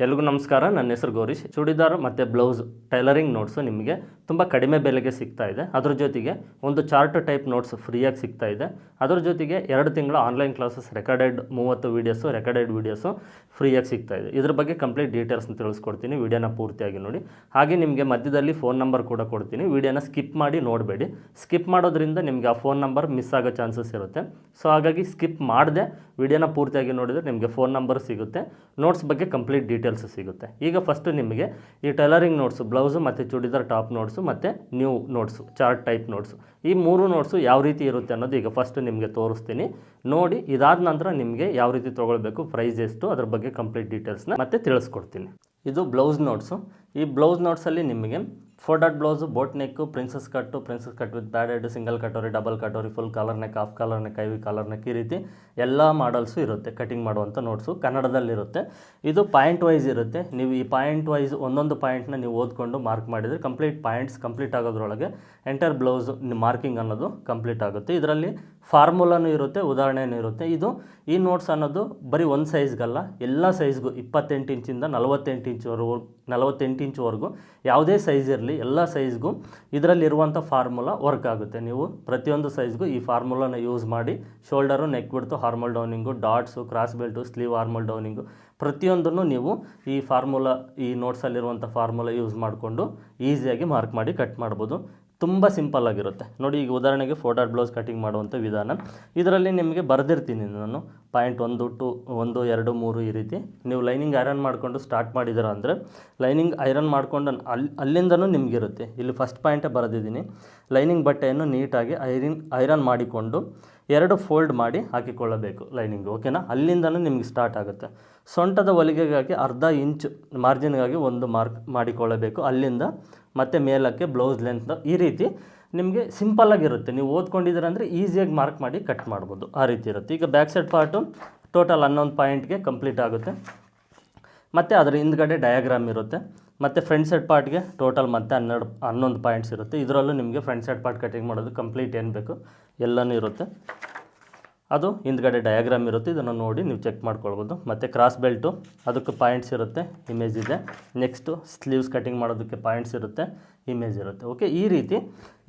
ಎಲ್ರಿಗೂ ನಮಸ್ಕಾರ. ನನ್ನ ಹೆಸರು ಗೌರೀಶ್. ಚೂಡಿದಾರ್ ಮತ್ತು ಬ್ಲೌಸ್ ಟೈಲರಿಂಗ್ ನೋಟ್ಸು ನಿಮಗೆ ತುಂಬ ಕಡಿಮೆ ಬೆಲೆಗೆ ಸಿಗ್ತಾ ಇದೆ. ಅದ್ರ ಜೊತೆಗೆ ಒಂದು ಚಾರ್ಟ್ ಟೈಪ್ ನೋಟ್ಸ್ ಫ್ರೀಯಾಗಿ ಸಿಗ್ತಾ ಇದೆ. ಅದ್ರ ಜೊತೆಗೆ ಎರಡು ತಿಂಗಳ ಆನ್ಲೈನ್ ಕ್ಲಾಸಸ್, ರೆಕಾರ್ಡೆಡ್ ಮೂವತ್ತು ವೀಡಿಯೋಸು ರೆಕಾರ್ಡೆಡ್ ವೀಡಿಯೋಸು ಫ್ರೀಯಾಗಿ ಸಿಗ್ತಾ ಇದೆ. ಇದ್ರ ಬಗ್ಗೆ ಕಂಪ್ಲೀಟ್ ಡೀಟೇಲ್ಸ್ನ ತಿಳಿಸ್ಕೊಡ್ತೀನಿ. ವೀಡಿಯೋನ ಪೂರ್ತಿಯಾಗಿ ನೋಡಿ. ಹಾಗೆ ನಿಮಗೆ ಮಧ್ಯದಲ್ಲಿ ಫೋನ್ ನಂಬರ್ ಕೂಡ ಕೊಡ್ತೀನಿ. ವಿಡಿಯೋನ ಸ್ಕಿಪ್ ಮಾಡಿ ನೋಡಬೇಡಿ. ಸ್ಕಿಪ್ ಮಾಡೋದ್ರಿಂದ ನಿಮಗೆ ಆ ಫೋನ್ ನಂಬರ್ ಮಿಸ್ ಆಗೋ ಚಾನ್ಸಸ್ ಇರುತ್ತೆ. ಸೊ, ಹಾಗಾಗಿ ಸ್ಕಿಪ್ ಮಾಡದೆ ವಿಡಿಯೋನ ಪೂರ್ತಿಯಾಗಿ ನೋಡಿದರೆ ನಿಮಗೆ ಫೋನ್ ನಂಬರ್ ಸಿಗುತ್ತೆ. ನೋಟ್ಸ್ ಬಗ್ಗೆ ಕಂಪ್ಲೀಟ್ ಡೀಟೇಲ್ಸ್ ಸಿಗುತ್ತೆ. ಈಗ ಫಸ್ಟು ನಿಮಗೆ ಈ ಟೈಲರಿಂಗ್ ನೋಟ್ಸು, ಬ್ಲೌಸು ಮತ್ತು ಚೂಡಿದಾರ್ ಟಾಪ್ ನೋಟ್ಸು ಮತ್ತು new notes chart type notes ಈ ಮೂರು ನೋಟ್ಸು ಯಾವ ರೀತಿ ಇರುತ್ತೆ ಅನ್ನೋದು ಈಗ ಫಸ್ಟ್ ನಿಮಗೆ ತೋರಿಸ್ತೀನಿ. ನೋಡಿ, ಇದಾದ ನಂತರ ನಿಮಗೆ ಯಾವ ರೀತಿ ತೊಗೊಳ್ಬೇಕು ಪ್ರೈಸ್ ಎಷ್ಟು, ಅದ್ರ ಬಗ್ಗೆ ಕಂಪ್ಲೀಟ್ ಡೀಟೇಲ್ಸ್ನ ಮತ್ತೆ ತಿಳಿಸ್ಕೊಡ್ತೀನಿ. ಇದು ಬ್ಲೌಸ್ ನೋಟ್ಸು ಈ ಬ್ಲೌಸ್ ನೋಟ್ಸಲ್ಲಿ ನಿಮಗೆ four dot blouse boat neck princess cut princess cut with padded single katori double katori full collar neck half collar neck ivy collar neck ಈ ರೀತಿ ಎಲ್ಲ ಮಾಡಲ್ಸು ಇರುತ್ತೆ ಕಟಿಂಗ್ ಮಾಡುವಂಥ ನೋಟ್ಸು ಕನ್ನಡದಲ್ಲಿರುತ್ತೆ ಇದು ಪಾಯಿಂಟ್ ವೈಸ್ ಇರುತ್ತೆ. ನೀವು ಈ ಪಾಯಿಂಟ್ ವೈಸ್ ಒಂದೊಂದು ಪಾಯಿಂಟ್ನ ನೀವು ಓದ್ಕೊಂಡು ಮಾರ್ಕ್ ಮಾಡಿದರೆ ಕಂಪ್ಲೀಟ್ ಪಾಯಿಂಟ್ಸ್ ಕಂಪ್ಲೀಟ್ ಆಗೋದ್ರೊಳಗೆ ಎಂಟರ್ ಬ್ಲೌಸ್ ಮಾರ್ಕಿಂಗ್ ಅನ್ನೋದು ಕಂಪ್ಲೀಟ್ ಆಗುತ್ತೆ. ಇದರಲ್ಲಿ ಫಾರ್ಮುಲಾನು ಇರುತ್ತೆ, ಉದಾಹರಣೆನೂ ಇರುತ್ತೆ. ಇದು ಈ ನೋಟ್ಸ್ ಅನ್ನೋದು ಬರೀ ಒಂದು ಸೈಜ್ಗಲ್ಲ ಎಲ್ಲ ಸೈಜ್ಗೂ ಇಪ್ಪತ್ತೆಂಟು ಇಂಚಿಂದ ನಲವತ್ತೆಂಟು ಇಂಚ್ವರೆಗೂ ನಲವತ್ತೆಂಟು ಇಂಚ್ವರೆಗೂ ಯಾವುದೇ ಸೈಜ್ ಇರಲಿ ಎಲ್ಲ ಸೈಜ್ಗೂ ಇದರಲ್ಲಿರುವಂಥ ಫಾರ್ಮುಲಾ ವರ್ಕ್ ಆಗುತ್ತೆ. ನೀವು ಪ್ರತಿಯೊಂದು ಸೈಜ್ಗೂ ಈ ಫಾರ್ಮುಲಾನ ಯೂಸ್ ಮಾಡಿ shoulder neck width armhole downing dots cross belt sleeve armhole downing ಪ್ರತಿಯೊಂದನ್ನು ನೀವು ಈ ಫಾರ್ಮುಲಾ, ಈ ನೋಟ್ಸಲ್ಲಿರುವಂಥ ಫಾರ್ಮುಲಾ ಯೂಸ್ ಮಾಡಿಕೊಂಡು ಈಸಿಯಾಗಿ ಮಾರ್ಕ್ ಮಾಡಿ ಕಟ್ ಮಾಡ್ಬೋದು. ತುಂಬ ಸಿಂಪಲ್ ಆಗಿರುತ್ತೆ. ನೋಡಿ, ಈಗ ಉದಾಹರಣೆಗೆ ಫೋಟಾಟ್ ಬ್ಲೌಸ್ ಕಟಿಂಗ್ ಮಾಡುವಂಥ ವಿಧಾನ. ಇದರಲ್ಲಿ ನಿಮಗೆ ಬರೆದಿರ್ತೀನಿ ನಾನು. ಪಾಯಿಂಟ್ ಒಂದು ಟು ಒಂದು ಎರಡು ಮೂರು ಈ ರೀತಿ. ನೀವು ಲೈನಿಂಗ್ ಐರನ್ ಮಾಡಿಕೊಂಡು ಸ್ಟಾರ್ಟ್ ಮಾಡಿದಿರ ಅಂದರೆ ಲೈನಿಂಗ್ ಐರನ್ ಮಾಡಿಕೊಂಡು ಅಲ್ಲಿ ಅಲ್ಲಿಂದನೂ ನಿಮಗಿರುತ್ತೆ. ಇಲ್ಲಿ ಫಸ್ಟ್ ಪಾಯಿಂಟೇ ಬರೆದಿದ್ದೀನಿ. ಲೈನಿಂಗ್ ಬಟ್ಟೆಯನ್ನು ನೀಟಾಗಿ ಐರಿನ್ ಐರನ್ ಮಾಡಿಕೊಂಡು ಎರಡು ಫೋಲ್ಡ್ ಮಾಡಿ ಹಾಕಿಕೊಳ್ಳಬೇಕು ಲೈನಿಂಗ್, ಓಕೆನಾ? ಅಲ್ಲಿಂದಲೂ ನಿಮಗೆ ಸ್ಟಾರ್ಟ್ ಆಗುತ್ತೆ. ಸೊಂಟದ ಹೊಲಿಗೆಗಾಗಿ ಅರ್ಧ ಇಂಚ್ ಮಾರ್ಜಿನ್ಗಾಗಿ ಒಂದು ಮಾರ್ಕ್ ಮಾಡಿಕೊಳ್ಳಬೇಕು. ಅಲ್ಲಿಂದ ಮತ್ತು ಮೇಲಕ್ಕೆ ಬ್ಲೌಸ್ ಲೆಂತ್ ಈ ರೀತಿ ನಿಮಗೆ ಸಿಂಪಲ್ಲಾಗಿರುತ್ತೆ ನೀವು ಓದ್ಕೊಂಡಿದ್ದೀರ ಅಂದರೆ ಈಸಿಯಾಗಿ ಮಾರ್ಕ್ ಮಾಡಿ ಕಟ್ ಮಾಡ್ಬೋದು. ಆ ರೀತಿ ಇರುತ್ತೆ. ಈಗ ಬ್ಯಾಕ್ ಸೈಡ್ ಪಾರ್ಟು ಟೋಟಲ್ ಹನ್ನೊಂದು ಪಾಯಿಂಟ್ಗೆ ಕಂಪ್ಲೀಟ್ ಆಗುತ್ತೆ. ಮತ್ತು ಅದರ ಹಿಂದ್ಗಡೆ ಡಯಾಗ್ರಾಮ್ ಇರುತ್ತೆ. ಮತ್ತು ಫ್ರಂಟ್ ಸೈಡ್ ಪಾರ್ಟ್ಗೆ ಟೋಟಲ್ ಮತ್ತೆ ಹನ್ನೆರಡು, ಹನ್ನೊಂದು ಪಾಯಿಂಟ್ಸ್ ಇರುತ್ತೆ. ಇದರಲ್ಲೂ ನಿಮಗೆ ಫ್ರಂಟ್ ಸೈಡ್ ಪಾರ್ಟ್ ಕಟಿಂಗ್ ಮಾಡೋದು ಕಂಪ್ಲೀಟ್ ಏನು ಬೇಕು ಎಲ್ಲನೂ ಇರುತ್ತೆ. ಅದು ಹಿಂದ್ಗಡೆ ಡಯಾಗ್ರಾಮ್ ಇರುತ್ತೆ. ಇದನ್ನು ನೋಡಿ ನೀವು ಚೆಕ್ ಮಾಡ್ಕೊಳ್ಬೋದು. ಮತ್ತು ಕ್ರಾಸ್ ಬೆಲ್ಟು ಅದಕ್ಕೆ ಪಾಯಿಂಟ್ಸ್ ಇರುತ್ತೆ ಇಮೇಜ್ ಇದೆ. ನೆಕ್ಸ್ಟು ಸ್ಲೀವ್ಸ್ ಕಟ್ಟಿಂಗ್ ಮಾಡೋದಕ್ಕೆ ಪಾಯಿಂಟ್ಸ್ ಇರುತ್ತೆ ಇಮೇಜ್ ಇರುತ್ತೆ. ಓಕೆ ಈ ರೀತಿ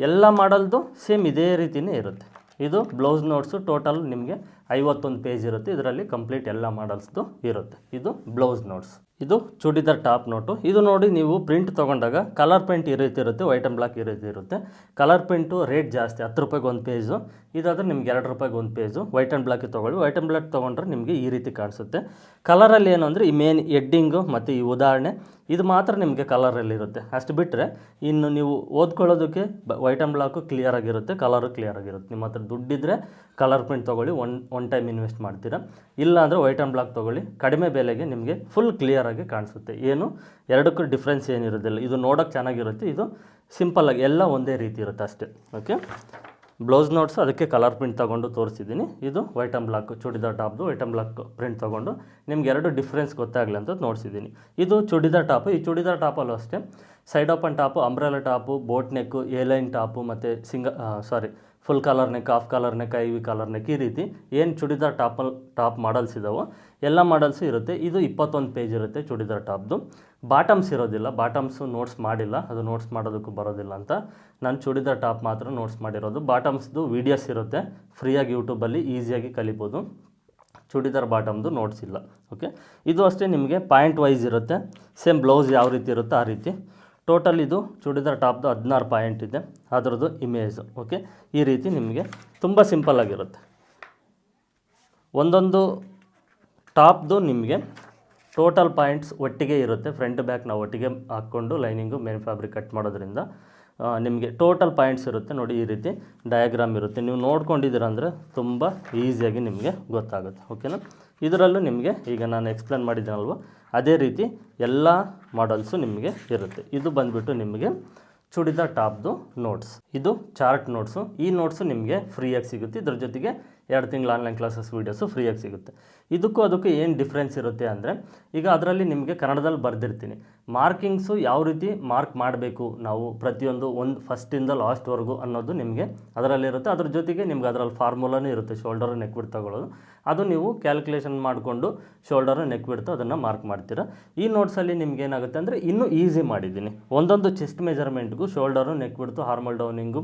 ಎಲ್ಲ ಮಾಡಲ್ದು ಸೇಮ್ ಇದೇ ರೀತಿಯೇ ಇರುತ್ತೆ. ಇದು ಬ್ಲೌಸ್ ನೋಟ್ಸು ಟೋಟಲ್ ನಿಮಗೆ ಐವತ್ತೊಂದು ಪೇಜ್ ಇರುತ್ತೆ. ಇದರಲ್ಲಿ ಕಂಪ್ಲೀಟ್ ಎಲ್ಲ ಮಾಡಲ್ಸ್ದು ಇರುತ್ತೆ. ಇದು ಬ್ಲೌಸ್ ನೋಟ್ಸ್ ಇದು ಚೂಡಿದಾರ್ ಟಾಪ್ ನೋಟು. ಇದು ನೋಡಿ ನೀವು ಪ್ರಿಂಟ್ ತೊಗೊಂಡಾಗ ಕಲರ್ ಪ್ರಿಂಟ್ ಈ ರೀತಿ ಇರುತ್ತೆ, ವೈಟ್ ಆ್ಯಂಡ್ ಬ್ಲ್ಯಾಕ್ ಈ ರೀತಿ ಇರುತ್ತೆ. ಕಲರ್ ಪ್ರಿಂಟು ರೇಟ್ ಜಾಸ್ತಿ, ಹತ್ತು ರೂಪಾಯಿಗೆ ಒಂದು ಪೇಜು. ಇದಾದರೆ ನಿಮ್ಗೆ ಎರಡು ರೂಪಾಯಿಗೆ ಒಂದು ಪೇಜು. ವೈಟ್ ಆ್ಯಂಡ್ ಬ್ಲಾಕ್ ತೊಗೊಳ್ಳಿ. ವೈಟ್ ಆ್ಯಂಡ್ ಬ್ಲ್ಯಾಕ್ ತೊಗೊಂಡ್ರೆ ನಿಮಗೆ ಈ ರೀತಿ ಕಾಣಿಸುತ್ತೆ. ಕಲರಲ್ಲಿ ಏನು ಅಂದರೆ ಈ ಮೇನ್ ಎಡ್ಡಿಂಗು ಮತ್ತು ಈ ಉದಾಹರಣೆ. ಇದು ಮಾತ್ರ ನಿಮಗೆ ಕಲರಲ್ಲಿರುತ್ತೆ. ಅಷ್ಟು ಬಿಟ್ಟರೆ ಇನ್ನು ನೀವು ಓದ್ಕೊಳ್ಳೋದಕ್ಕೆ ವೈಟ್ ಆ್ಯಂಡ್ ಬ್ಲಾಕು ಕ್ಲಿಯರ್ ಆಗಿರುತ್ತೆ ಕಲರು ಕ್ಲಿಯರ್ ಆಗಿರುತ್ತೆ. ನಿಮ್ಮ ಹತ್ರ ದುಡ್ಡಿದ್ದರೆ ಕಲರ್ ಪ್ರಿಂಟ್ ತೊಗೊಳ್ಳಿ ಒನ್ ಒನ್ ಟೈಮ್ ಇನ್ವೆಸ್ಟ್ ಮಾಡ್ತೀರಾ. ಇಲ್ಲ ಅಂದರೆ ವೈಟ್ ಆ್ಯಂಡ್ ಬ್ಲಾಕ್ ತೊಗೊಳ್ಳಿ, ಕಡಿಮೆ ಬೆಲೆಗೆ ನಿಮಗೆ ಫುಲ್ ಕ್ಲಿಯರಾಗಿ ಕಾಣಿಸುತ್ತೆ. ಏನು? ಎರಡಕ್ಕೂ ಡಿಫ್ರೆನ್ಸ್ ಏನಿರೋದಿಲ್ಲ. ಇದು ನೋಡೋಕ್ಕೆ ಚೆನ್ನಾಗಿರುತ್ತೆ. ಇದು ಸಿಂಪಲ್ಲಾಗಿ ಎಲ್ಲ ಒಂದೇ ರೀತಿ ಇರುತ್ತೆ ಅಷ್ಟೇ. ಓಕೆ ಬ್ಲೌಸ್ ನೋಟ್ಸ್, ಅದಕ್ಕೆ ಕಲರ್ ಪ್ರಿಂಟ್ ತೊಗೊಂಡು ತೋರಿಸಿದ್ದೀನಿ. ಇದು ವೈಟ್ ಆ್ಯಂಡ್ ಬ್ಲಾಕ್, ಚೂಡಿದಾರ್ ಟಾಪ್ದು ವೈಟ್ ಆ್ಯಂಡ್ ಬ್ಲಾಕ್ ಪ್ರಿಂಟ್ ತೊಗೊಂಡು ನಿಮ್ಗೆ ಎರಡು ಡಿಫ್ರೆನ್ಸ್ ಗೊತ್ತಾಗಲಿ ಅಂತ ನೋಡಿಸಿದ್ದೀನಿ. ಇದು ಚೂಡಿದಾರ್ ಟಾಪ್, ಈ ಚೂಡಿದಾರ್ ಟಾಪಲ್ಲೂ ಅಷ್ಟೇ. Side open top, umbrella top, boat neck A line line top ಮತ್ತು ಸಿಂಗ ಸಾರಿ full collar neck, half collar neck V collar neck ಈ ರೀತಿ ಏನು ಚೂಡಿದಾರ್ ಟಾಪಲ್ ಟಾಪ್ ಮಾಡಲ್ಸ್ ಇದಾವೋ ಎಲ್ಲ ಮಾಡಲ್ಸು ಇರುತ್ತೆ. ಇದು ಇಪ್ಪತ್ತೊಂದು ಪೇಜ್ ಇರುತ್ತೆ ಚೂಡಿದಾರ್ ಟಾಪ್ದು. ಬಾಟಮ್ಸ್ ಇರೋದಿಲ್ಲ. ಬಾಟಮ್ಸು ನೋಟ್ಸ್ ಮಾಡಿಲ್ಲ. ಅದು ನೋಟ್ಸ್ ಮಾಡೋದಕ್ಕೂ ಬರೋದಿಲ್ಲ ಅಂತ. ನಾನು ಚೂಡಿದಾರ್ ಟಾಪ್ ಮಾತ್ರ ನೋಟ್ಸ್ ಮಾಡಿರೋದು. ಬಾಟಮ್ಸ್ದು ವೀಡಿಯೋಸ್ ಇರುತ್ತೆ. ಫ್ರೀಯಾಗಿ ಯೂಟ್ಯೂಬಲ್ಲಿ ಈಸಿಯಾಗಿ ಕಲಿಬೋದು. ಚೂಡಿದಾರ್ ಬಾಟಮ್ದು ನೋಟ್ಸ್ ಇಲ್ಲ. ಓಕೆ? ಇದು ಅಷ್ಟೇ ನಿಮಗೆ ಪಾಯಿಂಟ್ ವೈಸ್ ಇರುತ್ತೆ. ಸೇಮ್ ಬ್ಲೌಸ್ ಯಾವ ರೀತಿ ಇರುತ್ತೋ ಆ ರೀತಿ. ಟೋಟಲ್ ಇದು ಚೂಡಿದಾರ್ ಟಾಪ್ದು ಹದಿನಾರು ಪಾಯಿಂಟ್ ಇದೆ. ಅದರದ್ದು ಇಮೇಜು ಓಕೆ ಈ ರೀತಿ ನಿಮಗೆ ತುಂಬ ಸಿಂಪಲ್ಲಾಗಿರುತ್ತೆ ಒಂದೊಂದು ಟಾಪ್ದು ನಿಮಗೆ ಟೋಟಲ್ ಪಾಯಿಂಟ್ಸ್ ಒಟ್ಟಿಗೆ ಇರುತ್ತೆ. ಫ್ರಂಟ್ ಬ್ಯಾಕ್ ನಾವು ಒಟ್ಟಿಗೆ ಹಾಕ್ಕೊಂಡು ಲೈನಿಂಗು ಮೇನ್ ಫ್ಯಾಬ್ರಿಕ್ ಕಟ್ ಮಾಡೋದ್ರಿಂದ ನಿಮಗೆ ಟೋಟಲ್ ಪಾಯಿಂಟ್ಸ್ ಇರುತ್ತೆ. ನೋಡಿ, ಈ ರೀತಿ ಡಯಾಗ್ರಾಮ್ ಇರುತ್ತೆ. ನೀವು ನೋಡ್ಕೊಂಡಿದ್ದೀರ ಅಂದರೆ ತುಂಬ ಈಸಿಯಾಗಿ ನಿಮಗೆ ಗೊತ್ತಾಗುತ್ತೆ ಓಕೆನಾ ಇದರಲ್ಲೂ ನಿಮಗೆ ಈಗ ನಾನು ಎಕ್ಸ್ಪ್ಲೇನ್ ಮಾಡಿದ್ದೀನಲ್ವ? ಅದೇ ರೀತಿ ಎಲ್ಲ ಮಾಡಲ್ಸು ನಿಮಗೆ ಇರುತ್ತೆ. ಇದು ಬಂದುಬಿಟ್ಟು ನಿಮಗೆ ಚೂಡಿದಾರ್ ಟಾಪ್ದು ನೋಟ್ಸ್ ಇದು ಚಾರ್ಟ್ ನೋಟ್ಸು ಈ ನೋಟ್ಸು ನಿಮಗೆ ಫ್ರೀಯಾಗಿ ಸಿಗುತ್ತೆ. ಇದ್ರ ಜೊತೆಗೆ ಎರಡು ತಿಂಗಳು ಆನ್ಲೈನ್ ಕ್ಲಾಸಸ್ ವೀಡಿಯೋಸು ಫ್ರೀಯಾಗಿ ಸಿಗುತ್ತೆ. ಇದಕ್ಕೂ ಅದಕ್ಕೂ ಏನು ಡಿಫ್ರೆನ್ಸ್ ಇರುತ್ತೆ ಅಂದರೆ, ಈಗ ಅದರಲ್ಲಿ ನಿಮಗೆ ಕನ್ನಡದಲ್ಲಿ ಬರೆದಿರ್ತೀನಿ. ಮಾರ್ಕಿಂಗ್ಸು ಯಾವ ರೀತಿ ಮಾರ್ಕ್ ಮಾಡಬೇಕು ನಾವು ಪ್ರತಿಯೊಂದು ಒಂದು ಫಸ್ಟಿಂದ ಲಾಸ್ಟ್ವರೆಗೂ ಅನ್ನೋದು ನಿಮಗೆ ಅದರಲ್ಲಿರುತ್ತೆ. ಅದ್ರ ಜೊತೆಗೆ ನಿಮ್ಗೆ ಅದರಲ್ಲಿ ಫಾರ್ಮುಲಾನೂ ಇರುತ್ತೆ ಶೋಲ್ಡರ್ ನೆಕ್ ಬಿಡ್ ತಗೊಳ್ಳೋದು. ಅದು ನೀವು ಕ್ಯಾಲ್ಕುಲೇಷನ್ ಮಾಡಿಕೊಂಡು ಶೋಲ್ಡರ್ ನೆಕ್ ಬಿಡ್ತು ಅದನ್ನು ಮಾರ್ಕ್ ಮಾಡ್ತೀರಾ. ಈ ನೋಟ್ಸಲ್ಲಿ ನಿಮ್ಗೆ ಏನಾಗುತ್ತೆ ಅಂದರೆ ಇನ್ನೂ ಈಸಿ ಮಾಡಿದ್ದೀನಿ. ಒಂದೊಂದು chest ಮೆಜರ್ಮೆಂಟ್ಗೂ shoulder neck width armhole downing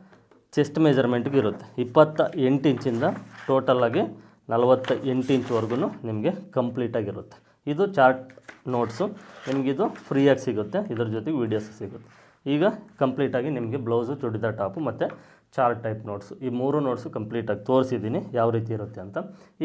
chest ಮೆಜರ್ಮೆಂಟ್ಗೆ ಇರುತ್ತೆ. ಇಪ್ಪತ್ತ ಎಂಟು ಇಂಚಿಂದ ಟೋಟಲಾಗಿ ನಲವತ್ತ ಎಂಟು ಇಂಚ್ವರೆಗೂ ನಿಮಗೆ ಕಂಪ್ಲೀಟಾಗಿರುತ್ತೆ ಇದು ಚಾರ್ಟ್ ನೋಟ್ಸು ನಿಮಗಿದು ಫ್ರೀಯಾಗಿ ಸಿಗುತ್ತೆ. ಇದ್ರ ಜೊತೆಗೆ ವೀಡಿಯೋಸ್ ಸಿಗುತ್ತೆ. ಈಗ ಕಂಪ್ಲೀಟಾಗಿ ನಿಮಗೆ ಬ್ಲೌಸು ಚೂಡಿದಾರ್ ಟಾಪು ಮತ್ತು ಚಾರ್ಟ್ ಟೈಪ್ ನೋಟ್ಸು. ಈ ಮೂರು ನೋಟ್ಸು ಕಂಪ್ಲೀಟಾಗಿ ತೋರಿಸಿದ್ದೀನಿ ಯಾವ ರೀತಿ ಇರುತ್ತೆ ಅಂತ.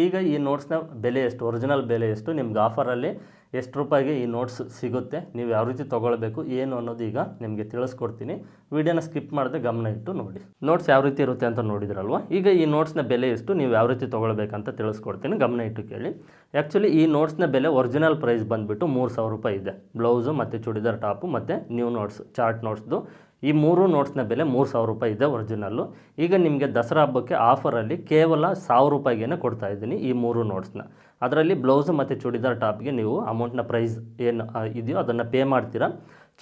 ಈಗ ಈ ನೋಟ್ಸ್ನ ಬೆಲೆ ಎಷ್ಟು, ಒರಿಜಿನಲ್ ಬೆಲೆ ಎಷ್ಟು, ನಿಮ್ಗೆ ಆಫರಲ್ಲಿ ಎಷ್ಟು ರೂಪಾಯಿಗೆ ಈ ನೋಟ್ಸ್ ಸಿಗುತ್ತೆ, ನೀವು ಯಾವ ರೀತಿ ತೊಗೊಳ್ಬೇಕು, ಏನು ಅನ್ನೋದು ಈಗ ನಿಮಗೆ ತಿಳಿಸ್ಕೊಡ್ತೀನಿ. ವಿಡಿಯೋನ ಸ್ಕಿಪ್ ಮಾಡದೆ ಗಮನ ಇಟ್ಟು ನೋಡಿ. ನೋಟ್ಸ್ ಯಾವ ರೀತಿ ಇರುತ್ತೆ ಅಂತ ನೋಡಿದ್ರಲ್ವ? ಈಗ ಈ ನೋಟ್ಸ್ನ ಬೆಲೆ ಎಷ್ಟು, ನೀವು ಯಾವ ರೀತಿ ತೊಗೊಳ್ಬೇಕಂತ ತಿಳಿಸ್ಕೊಡ್ತೀನಿ. ಗಮನ ಇಟ್ಟು ಕೇಳಿ. ಆ್ಯಕ್ಚುಲಿ ಈ ನೋಟ್ಸ್ನ ಬೆಲೆ ಒರಿಜಿನಲ್ ಪ್ರೈಸ್ ಬಂದುಬಿಟ್ಟು ಮೂರು ಸಾವಿರ ರೂಪಾಯಿ ಇದೆ. ಬ್ಲೌಸು ಮತ್ತು ಚೂಡಿದಾರ್ ಟಾಪು ಮತ್ತು ನ್ಯೂ ನೋಟ್ಸ್, ಚಾರ್ಟ್ ನೋಟ್ಸ್ದು ಈ ಮೂರು ನೋಟ್ಸ್ನ ಬೆಲೆ ಮೂರು ಸಾವಿರ ರೂಪಾಯಿ ಇದೆ ಒರಿಜಿನಲ್ಲು. ಈಗ ನಿಮಗೆ ದಸರಾ ಹಬ್ಬಕ್ಕೆ ಆಫರಲ್ಲಿ ಕೇವಲ ಸಾವಿರ ರೂಪಾಯಿಗೇನೆ ಕೊಡ್ತಾ ಇದ್ದೀನಿ ಈ ಮೂರು ನೋಟ್ಸ್ನ. ಅದರಲ್ಲಿ ಬ್ಲೌಸು ಮತ್ತು ಚೂಡಿದಾರ್ ಟಾಪ್ಗೆ ನೀವು ಅಮೌಂಟ್ನ ಪ್ರೈಸ್ ಏನು ಇದೆಯೋ ಅದನ್ನು ಪೇ ಮಾಡ್ತೀರಾ.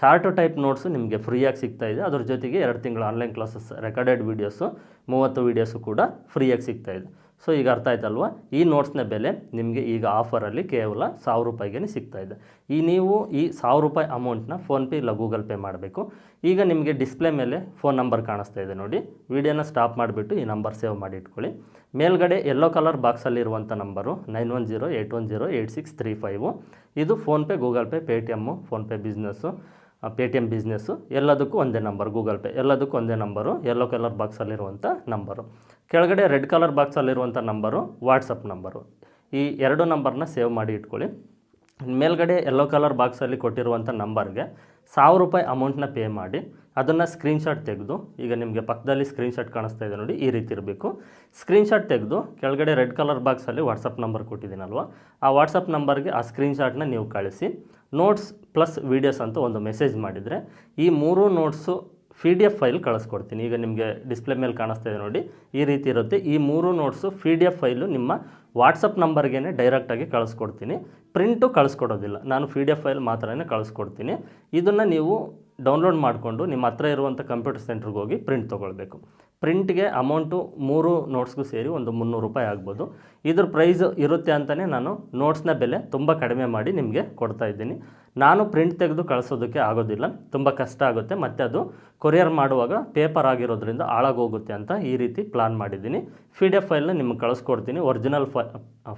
ಚಾರ್ಟ್ ಟೈಪ್ ನೋಟ್ಸು ನಿಮಗೆ ಫ್ರೀಯಾಗಿ ಸಿಗ್ತಾ ಇದೆ. ಅದ್ರ ಜೊತೆಗೆ ಎರಡು ತಿಂಗಳು ಆನ್ಲೈನ್ ಕ್ಲಾಸಸ್ ರೆಕಾರ್ಡೆಡ್ ವೀಡಿಯೋಸು ಮೂವತ್ತು ವೀಡಿಯೋಸು ಕೂಡ ಫ್ರೀಯಾಗಿ ಸಿಗ್ತಾ ಇದೆ. ಸೊ, ಈಗ ಅರ್ಥ ಆಯ್ತಲ್ವ? ಈ ನೋಟ್ಸ್ನ ಬೆಲೆ ನಿಮಗೆ ಈಗ ಆಫರಲ್ಲಿ ಕೇವಲ ಸಾವಿರ ರೂಪಾಯಿಗೆ ಸಿಗ್ತಾ ಇದೆ. ಈ ನೀವು ಈ ಸಾವಿರ ರೂಪಾಯಿ ಅಮೌಂಟ್ನ ಫೋನ್ಪೇ ಇಲ್ಲ ಗೂಗಲ್ ಪೇ ಮಾಡಬೇಕು. ಈಗ ನಿಮಗೆ ಡಿಸ್ಪ್ಲೇ ಮೇಲೆ ಫೋನ್ ನಂಬರ್ ಕಾಣಿಸ್ತಾ ಇದೆ ನೋಡಿ. ವಿಡಿಯೋನ ಸ್ಟಾಪ್ ಮಾಡಿಬಿಟ್ಟು ಈ ನಂಬರ್ ಸೇವ್ ಮಾಡಿ ಇಟ್ಕೊಳ್ಳಿ. ಮೇಲ್ಗಡೆ yellow colour ಬಾಕ್ಸಲ್ಲಿರುವಂಥ number nine one zero eight one zero eight six three five. ಇದು PhonePe Google Pay Paytm PhonePe business Paytm business ಎಲ್ಲದಕ್ಕೂ ಒಂದೇ ನಂಬರ್ ಗೂಗಲ್ ಪೇ ಎಲ್ಲದಕ್ಕೂ ಒಂದೇ ನಂಬರು ಎಲ್ಲೋ ಕಲರ್ ಬಾಕ್ಸಲ್ಲಿರುವಂಥ ನಂಬರು ಕೆಳಗಡೆ ರೆಡ್ ಕಲರ್ ಬಾಕ್ಸಲ್ಲಿರುವಂಥ ನಂಬರು ವಾಟ್ಸಪ್ ನಂಬರು. ಈ ಎರಡು ನಂಬರ್ನ ಸೇವ್ ಮಾಡಿ ಇಟ್ಕೊಳ್ಳಿ. ಮೇಲ್ಗಡೆ ಯೆಲ್ಲೋ ಕಲರ್ ಬಾಕ್ಸಲ್ಲಿ ಕೊಟ್ಟಿರುವಂಥ ನಂಬರ್ಗೆ ಸಾವಿರ ರೂಪಾಯಿ ಅಮೌಂಟ್ನ ಪೇ ಮಾಡಿ, ಅದನ್ನು ಸ್ಕ್ರೀನ್ಶಾಟ್ ತೆಗೆದು, ಈಗ ನಿಮಗೆ ಪಕ್ಕದಲ್ಲಿ ಸ್ಕ್ರೀನ್ಶಾಟ್ ಕಾಣಿಸ್ತಾ ಇದೆ ನೋಡಿ, ಈ ರೀತಿ ಇರಬೇಕು. ಸ್ಕ್ರೀನ್ಶಾಟ್ ತೆಗೆದು, ಕೆಳಗಡೆ ರೆಡ್ ಕಲರ್ ಬಾಕ್ಸಲ್ಲಿ ವಾಟ್ಸಪ್ ನಂಬರ್ ಕೊಟ್ಟಿದ್ದೀನಲ್ವ, ಆ ವಾಟ್ಸಪ್ ನಂಬರ್ಗೆ ಆ ಸ್ಕ್ರೀನ್ಶಾಟ್ನ ನೀವು ಕಳಿಸಿ. ನೋಟ್ಸ್ ಪ್ಲಸ್ ವೀಡಿಯೋಸ್ ಅಂತ ಒಂದು ಮೆಸೇಜ್ ಮಾಡಿದರೆ, ಈ ಮೂರು notes P D F file ಕಳಿಸ್ಕೊಡ್ತೀನಿ. ಈಗ ನಿಮಗೆ ಡಿಸ್ಪ್ಲೇ ಮೇಲೆ ಕಾಣಿಸ್ತಾ ಇದೆ ನೋಡಿ. ಈ ರೀತಿ ಇರುತ್ತೆ. ಈ ಮೂರು notes P D F file ನಿಮ್ಮ ವಾಟ್ಸಪ್ ನಂಬರ್ಗೆ ಡೈರೆಕ್ಟಾಗಿ ಕಳಿಸ್ಕೊಡ್ತೀನಿ. ಪ್ರಿಂಟು ಕಳಿಸ್ಕೊಡೋದಿಲ್ಲ. ನಾನು ಪಿ ಡಿ ಎಫ್ ಫೈಲ್ ಮಾತ್ರನೇ ಕಳಿಸ್ಕೊಡ್ತೀನಿ. ಇದನ್ನು ನೀವು ಡೌನ್ಲೋಡ್ ಮಾಡಿಕೊಂಡು ನಿಮ್ಮ ಹತ್ರ ಇರುವಂಥ ಕಂಪ್ಯೂಟರ್ ಸೆಂಟ್ರಿಗೆ ಹೋಗಿ ಪ್ರಿಂಟ್ ತೊಗೊಳ್ಬೇಕು. ಪ್ರಿಂಟ್ಗೆ ಅಮೌಂಟು ಮೂರು ನೋಟ್ಸ್ಗೂ ಸೇರಿ ಒಂದು ಮುನ್ನೂರು ರೂಪಾಯಿ ಆಗ್ಬೋದು. ಇದ್ರ ಪ್ರೈಸ್ ಇರುತ್ತೆ ಅಂತಲೇ ನಾನು ನೋಟ್ಸ್ನ ಬೆಲೆ ತುಂಬ ಕಡಿಮೆ ಮಾಡಿ ನಿಮಗೆ ಕೊಡ್ತಾ ಇದ್ದೀನಿ. ನಾನು ಪ್ರಿಂಟ್ ತೆಗೆದು ಕಳಿಸೋದಕ್ಕೆ ಆಗೋದಿಲ್ಲ. ತುಂಬ ಕಷ್ಟ ಆಗುತ್ತೆ. ಮತ್ತು ಅದು ಕೊರಿಯರ್ ಮಾಡುವಾಗ ಪೇಪರ್ ಆಗಿರೋದ್ರಿಂದ ಹಾಳಾಗೋಗುತ್ತೆ ಅಂತ ಈ ರೀತಿ ಪ್ಲಾನ್ ಮಾಡಿದ್ದೀನಿ. ಪಿ ಡಿ ಎಫ್ ಫೈಲ್ನ ನಿಮ್ಗೆ ಕಳಿಸ್ಕೊಡ್ತೀನಿ. ಒರಿಜಿನಲ್ ಫೈ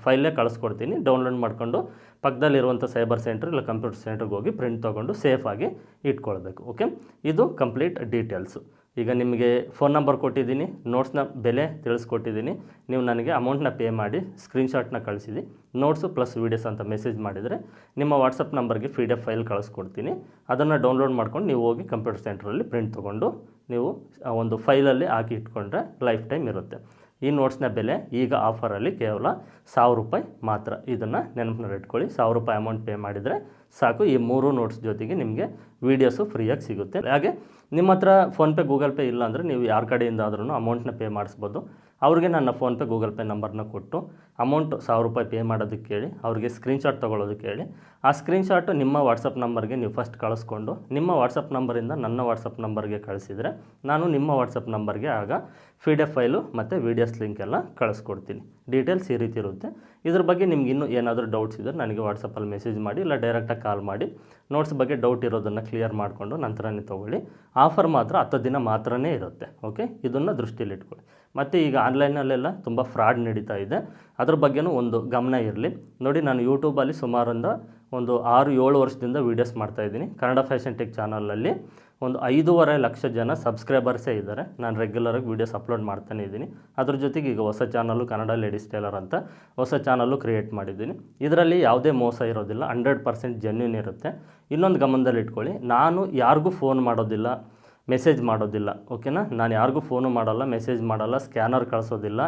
ಫೈಲೇ ಕಳಿಸ್ಕೊಡ್ತೀನಿ. ಡೌನ್ಲೋಡ್ ಮಾಡಿಕೊಂಡು ಪಕ್ಕದಲ್ಲಿರುವಂಥ ಸೈಬರ್ ಸೆಂಟ್ರ್ ಇಲ್ಲ ಕಂಪ್ಯೂಟರ್ ಸೆಂಟ್ರಿಗೆ ಹೋಗಿ ಪ್ರಿಂಟ್ ತೊಗೊಂಡು ಸೇಫಾಗಿ ಇಟ್ಕೊಳ್ಬೇಕು. ಓಕೆ? ಇದು ಕಂಪ್ಲೀಟ್ ಡೀಟೇಲ್ಸು. ಈಗ ನಿಮಗೆ ಫೋನ್ ನಂಬರ್ ಕೊಟ್ಟಿದ್ದೀನಿ ನೋಟ್ಸ್ನ ಬೆಲೆ ತಿಳಿಸ್ಕೊಟ್ಟಿದ್ದೀನಿ. ನೀವು ನನಗೆ ಅಮೌಂಟ್ನ ಪೇ ಮಾಡಿ ಸ್ಕ್ರೀನ್ಶಾಟ್ನ ಕಳಿಸಿದಿ ನೋಟ್ಸು ಪ್ಲಸ್ ವೀಡಿಯೋಸ್ ಅಂತ ಮೆಸೇಜ್ ಮಾಡಿದರೆ ನಿಮ್ಮ ವಾಟ್ಸಪ್ ನಂಬರ್ಗೆ ಪಿ ಡಿ ಫೈಲ್ ಕಳಿಸ್ಕೊಡ್ತೀನಿ. ಅದನ್ನು ಡೌನ್ಲೋಡ್ ಮಾಡ್ಕೊಂಡು ನೀವು ಹೋಗಿ ಕಂಪ್ಯೂಟರ್ ಸೆಂಟ್ರಲ್ಲಿ ಪ್ರಿಂಟ್ ತೊಗೊಂಡು ನೀವು ಒಂದು ಫೈಲಲ್ಲಿ ಹಾಕಿ ಇಟ್ಕೊಂಡ್ರೆ ಲೈಫ್ ಟೈಮ್ ಇರುತ್ತೆ. ಈ ನೋಟ್ಸ್ನ ಬೆಲೆ ಈಗ ಆಫರಲ್ಲಿ ಕೇವಲ ಸಾವಿರ ರೂಪಾಯಿ ಮಾತ್ರ. ಇದನ್ನು ನೆನಪಿನಲ್ಲಿ ಇಟ್ಕೊಳ್ಳಿ ಸಾವಿರ ರೂಪಾಯಿ ಅಮೌಂಟ್ ಪೇ ಮಾಡಿದರೆ ಸಾಕು. ಈ ಮೂರು ನೋಟ್ಸ್ ಜೊತೆಗೆ ನಿಮಗೆ ವೀಡಿಯೋಸು ಫ್ರೀಯಾಗಿ ಸಿಗುತ್ತೆ. ಹಾಗೆ ನಿಮ್ಮ ಹತ್ರ ಫೋನ್ಪೇ, ಗೂಗಲ್ ಪೇ ಇಲ್ಲ ಅಂದರೆ ನೀವು ಯಾರ ಕಡೆಯಿಂದ ಆದ್ರೂ ಅಮೌಂಟ್ನ ಪೇ ಮಾಡಿಸ್ಬೋದು. ಅವ್ರಿಗೆ ನನ್ನ ಫೋನ್ಪೇ, ಗೂಗಲ್ ಪೇ ನಂಬರ್ನ ಕೊಟ್ಟು ಅಮೌಂಟ್ ಸಾವಿರ ರೂಪಾಯಿ ಪೇ ಮಾಡೋದಕ್ಕೆ ಹೇಳಿ, ಅವ್ರಿಗೆ ಸ್ಕ್ರೀನ್ಶಾಟ್ ತೊಗೊಳೋದಕ್ಕೆ ಹೇಳಿ, ಆ ಸ್ಕ್ರೀನ್ಶಾಟು ನಿಮ್ಮ ವಾಟ್ಸಪ್ ನಂಬರ್ಗೆ ನೀವು ಫಸ್ಟ್ ಕಳಿಸ್ಕೊಂಡು, ನಿಮ್ಮ ವಾಟ್ಸಪ್ ನಂಬರಿಂದ ನನ್ನ ವಾಟ್ಸಪ್ ನಂಬರ್ಗೆ ಕಳಿಸಿದರೆ ನಾನು ನಿಮ್ಮ ವಾಟ್ಸಪ್ ನಂಬರ್ಗೆ ಆಗ ಪಿ ಡಿ ಎಫ್ ಫೈಲು ಮತ್ತು ವೀಡಿಯೋಸ್ ಲಿಂಕ್ ಎಲ್ಲ ಕಳಿಸ್ಕೊಡ್ತೀನಿ. ಡೀಟೇಲ್ಸ್ ಈ ರೀತಿ ಇರುತ್ತೆ. ಇದ್ರ ಬಗ್ಗೆ ನಿಮ್ಗೆ ಇನ್ನೂ ಏನಾದರೂ ಡೌಟ್ಸ್ ಇದ್ದರೆ ನನಗೆ ವಾಟ್ಸಪ್ಪಲ್ಲಿ ಮೆಸೇಜ್ ಮಾಡಿ, ಇಲ್ಲ ಡೈರೆಕ್ಟಾಗಿ ಕಾಲ್ ಮಾಡಿ. ನೋಟ್ಸ್ ಬಗ್ಗೆ ಡೌಟ್ ಇರೋದನ್ನು ಕ್ಲಿಯರ್ ಮಾಡಿಕೊಂಡು ನಂತರನೇ ತೊಗೊಳ್ಳಿ. ಆಫರ್ ಮಾತ್ರ ಹತ್ತು ದಿನ ಮಾತ್ರನೇ ಇರುತ್ತೆ ಓಕೆ ಇದನ್ನು ದೃಷ್ಟಿಯಲ್ಲಿ ಇಟ್ಕೊಳ್ಳಿ. ಮತ್ತು ಈಗ ಆನ್ಲೈನಲ್ಲೆಲ್ಲ ತುಂಬ ಫ್ರಾಡ್ ನಡೀತಾ ಇದೆ. ಅದ್ರ ಬಗ್ಗೆನೂ ಒಂದು ಗಮನ ಇರಲಿ. ನೋಡಿ, ನಾನು ಯೂಟ್ಯೂಬಲ್ಲಿ ಸುಮಾರಿಂದ ಒಂದು ಆರು ಏಳು ವರ್ಷದಿಂದ ವೀಡಿಯೋಸ್ ಮಾಡ್ತಾಯಿದ್ದೀನಿ ಕನ್ನಡ ಫ್ಯಾಷನ್ ಟೆಕ್ ಚಾನಲಲ್ಲಿ ಒಂದು ಐದೂವರೆ ಲಕ್ಷ ಜನ ಸಬ್ಸ್ಕ್ರೈಬರ್ಸೇ ಇದ್ದಾರೆ. ನಾನು ರೆಗ್ಯುಲರಾಗಿ ವೀಡಿಯೋಸ್ ಅಪ್ಲೋಡ್ ಮಾಡ್ತಾನೆ ಇದ್ದೀನಿ. ಅದ್ರ ಜೊತೆಗೆ ಈಗ ಹೊಸ ಚಾನಲ್ಲು ಕನ್ನಡ ಲೇಡೀಸ್ ಟೇಲರ್ ಅಂತ ಹೊಸ ಚಾನಲ್ಲು ಕ್ರಿಯೇಟ್ ಮಾಡಿದ್ದೀನಿ. ಇದರಲ್ಲಿ ಯಾವುದೇ ಮೋಸ ಇರೋದಿಲ್ಲ ಹಂಡ್ರೆಡ್ ಪರ್ಸೆಂಟ್ ಜೆನ್ಯೂನ್ ಇರುತ್ತೆ. ಇನ್ನೊಂದು ಗಮನದಲ್ಲಿ ಇಟ್ಕೊಳ್ಳಿ, ನಾನು ಯಾರಿಗೂ ಫೋನ್ ಮಾಡೋದಿಲ್ಲ ಮೆಸೇಜ್ ಮಾಡೋದಿಲ್ಲ ಓಕೆನಾ ನಾನು ಯಾರಿಗೂ ಫೋನು ಮಾಡಲ್ಲ ಮೆಸೇಜ್ ಮಾಡಲ್ಲ ಸ್ಕ್ಯಾನರ್ ಕಳಿಸೋದಿಲ್ಲ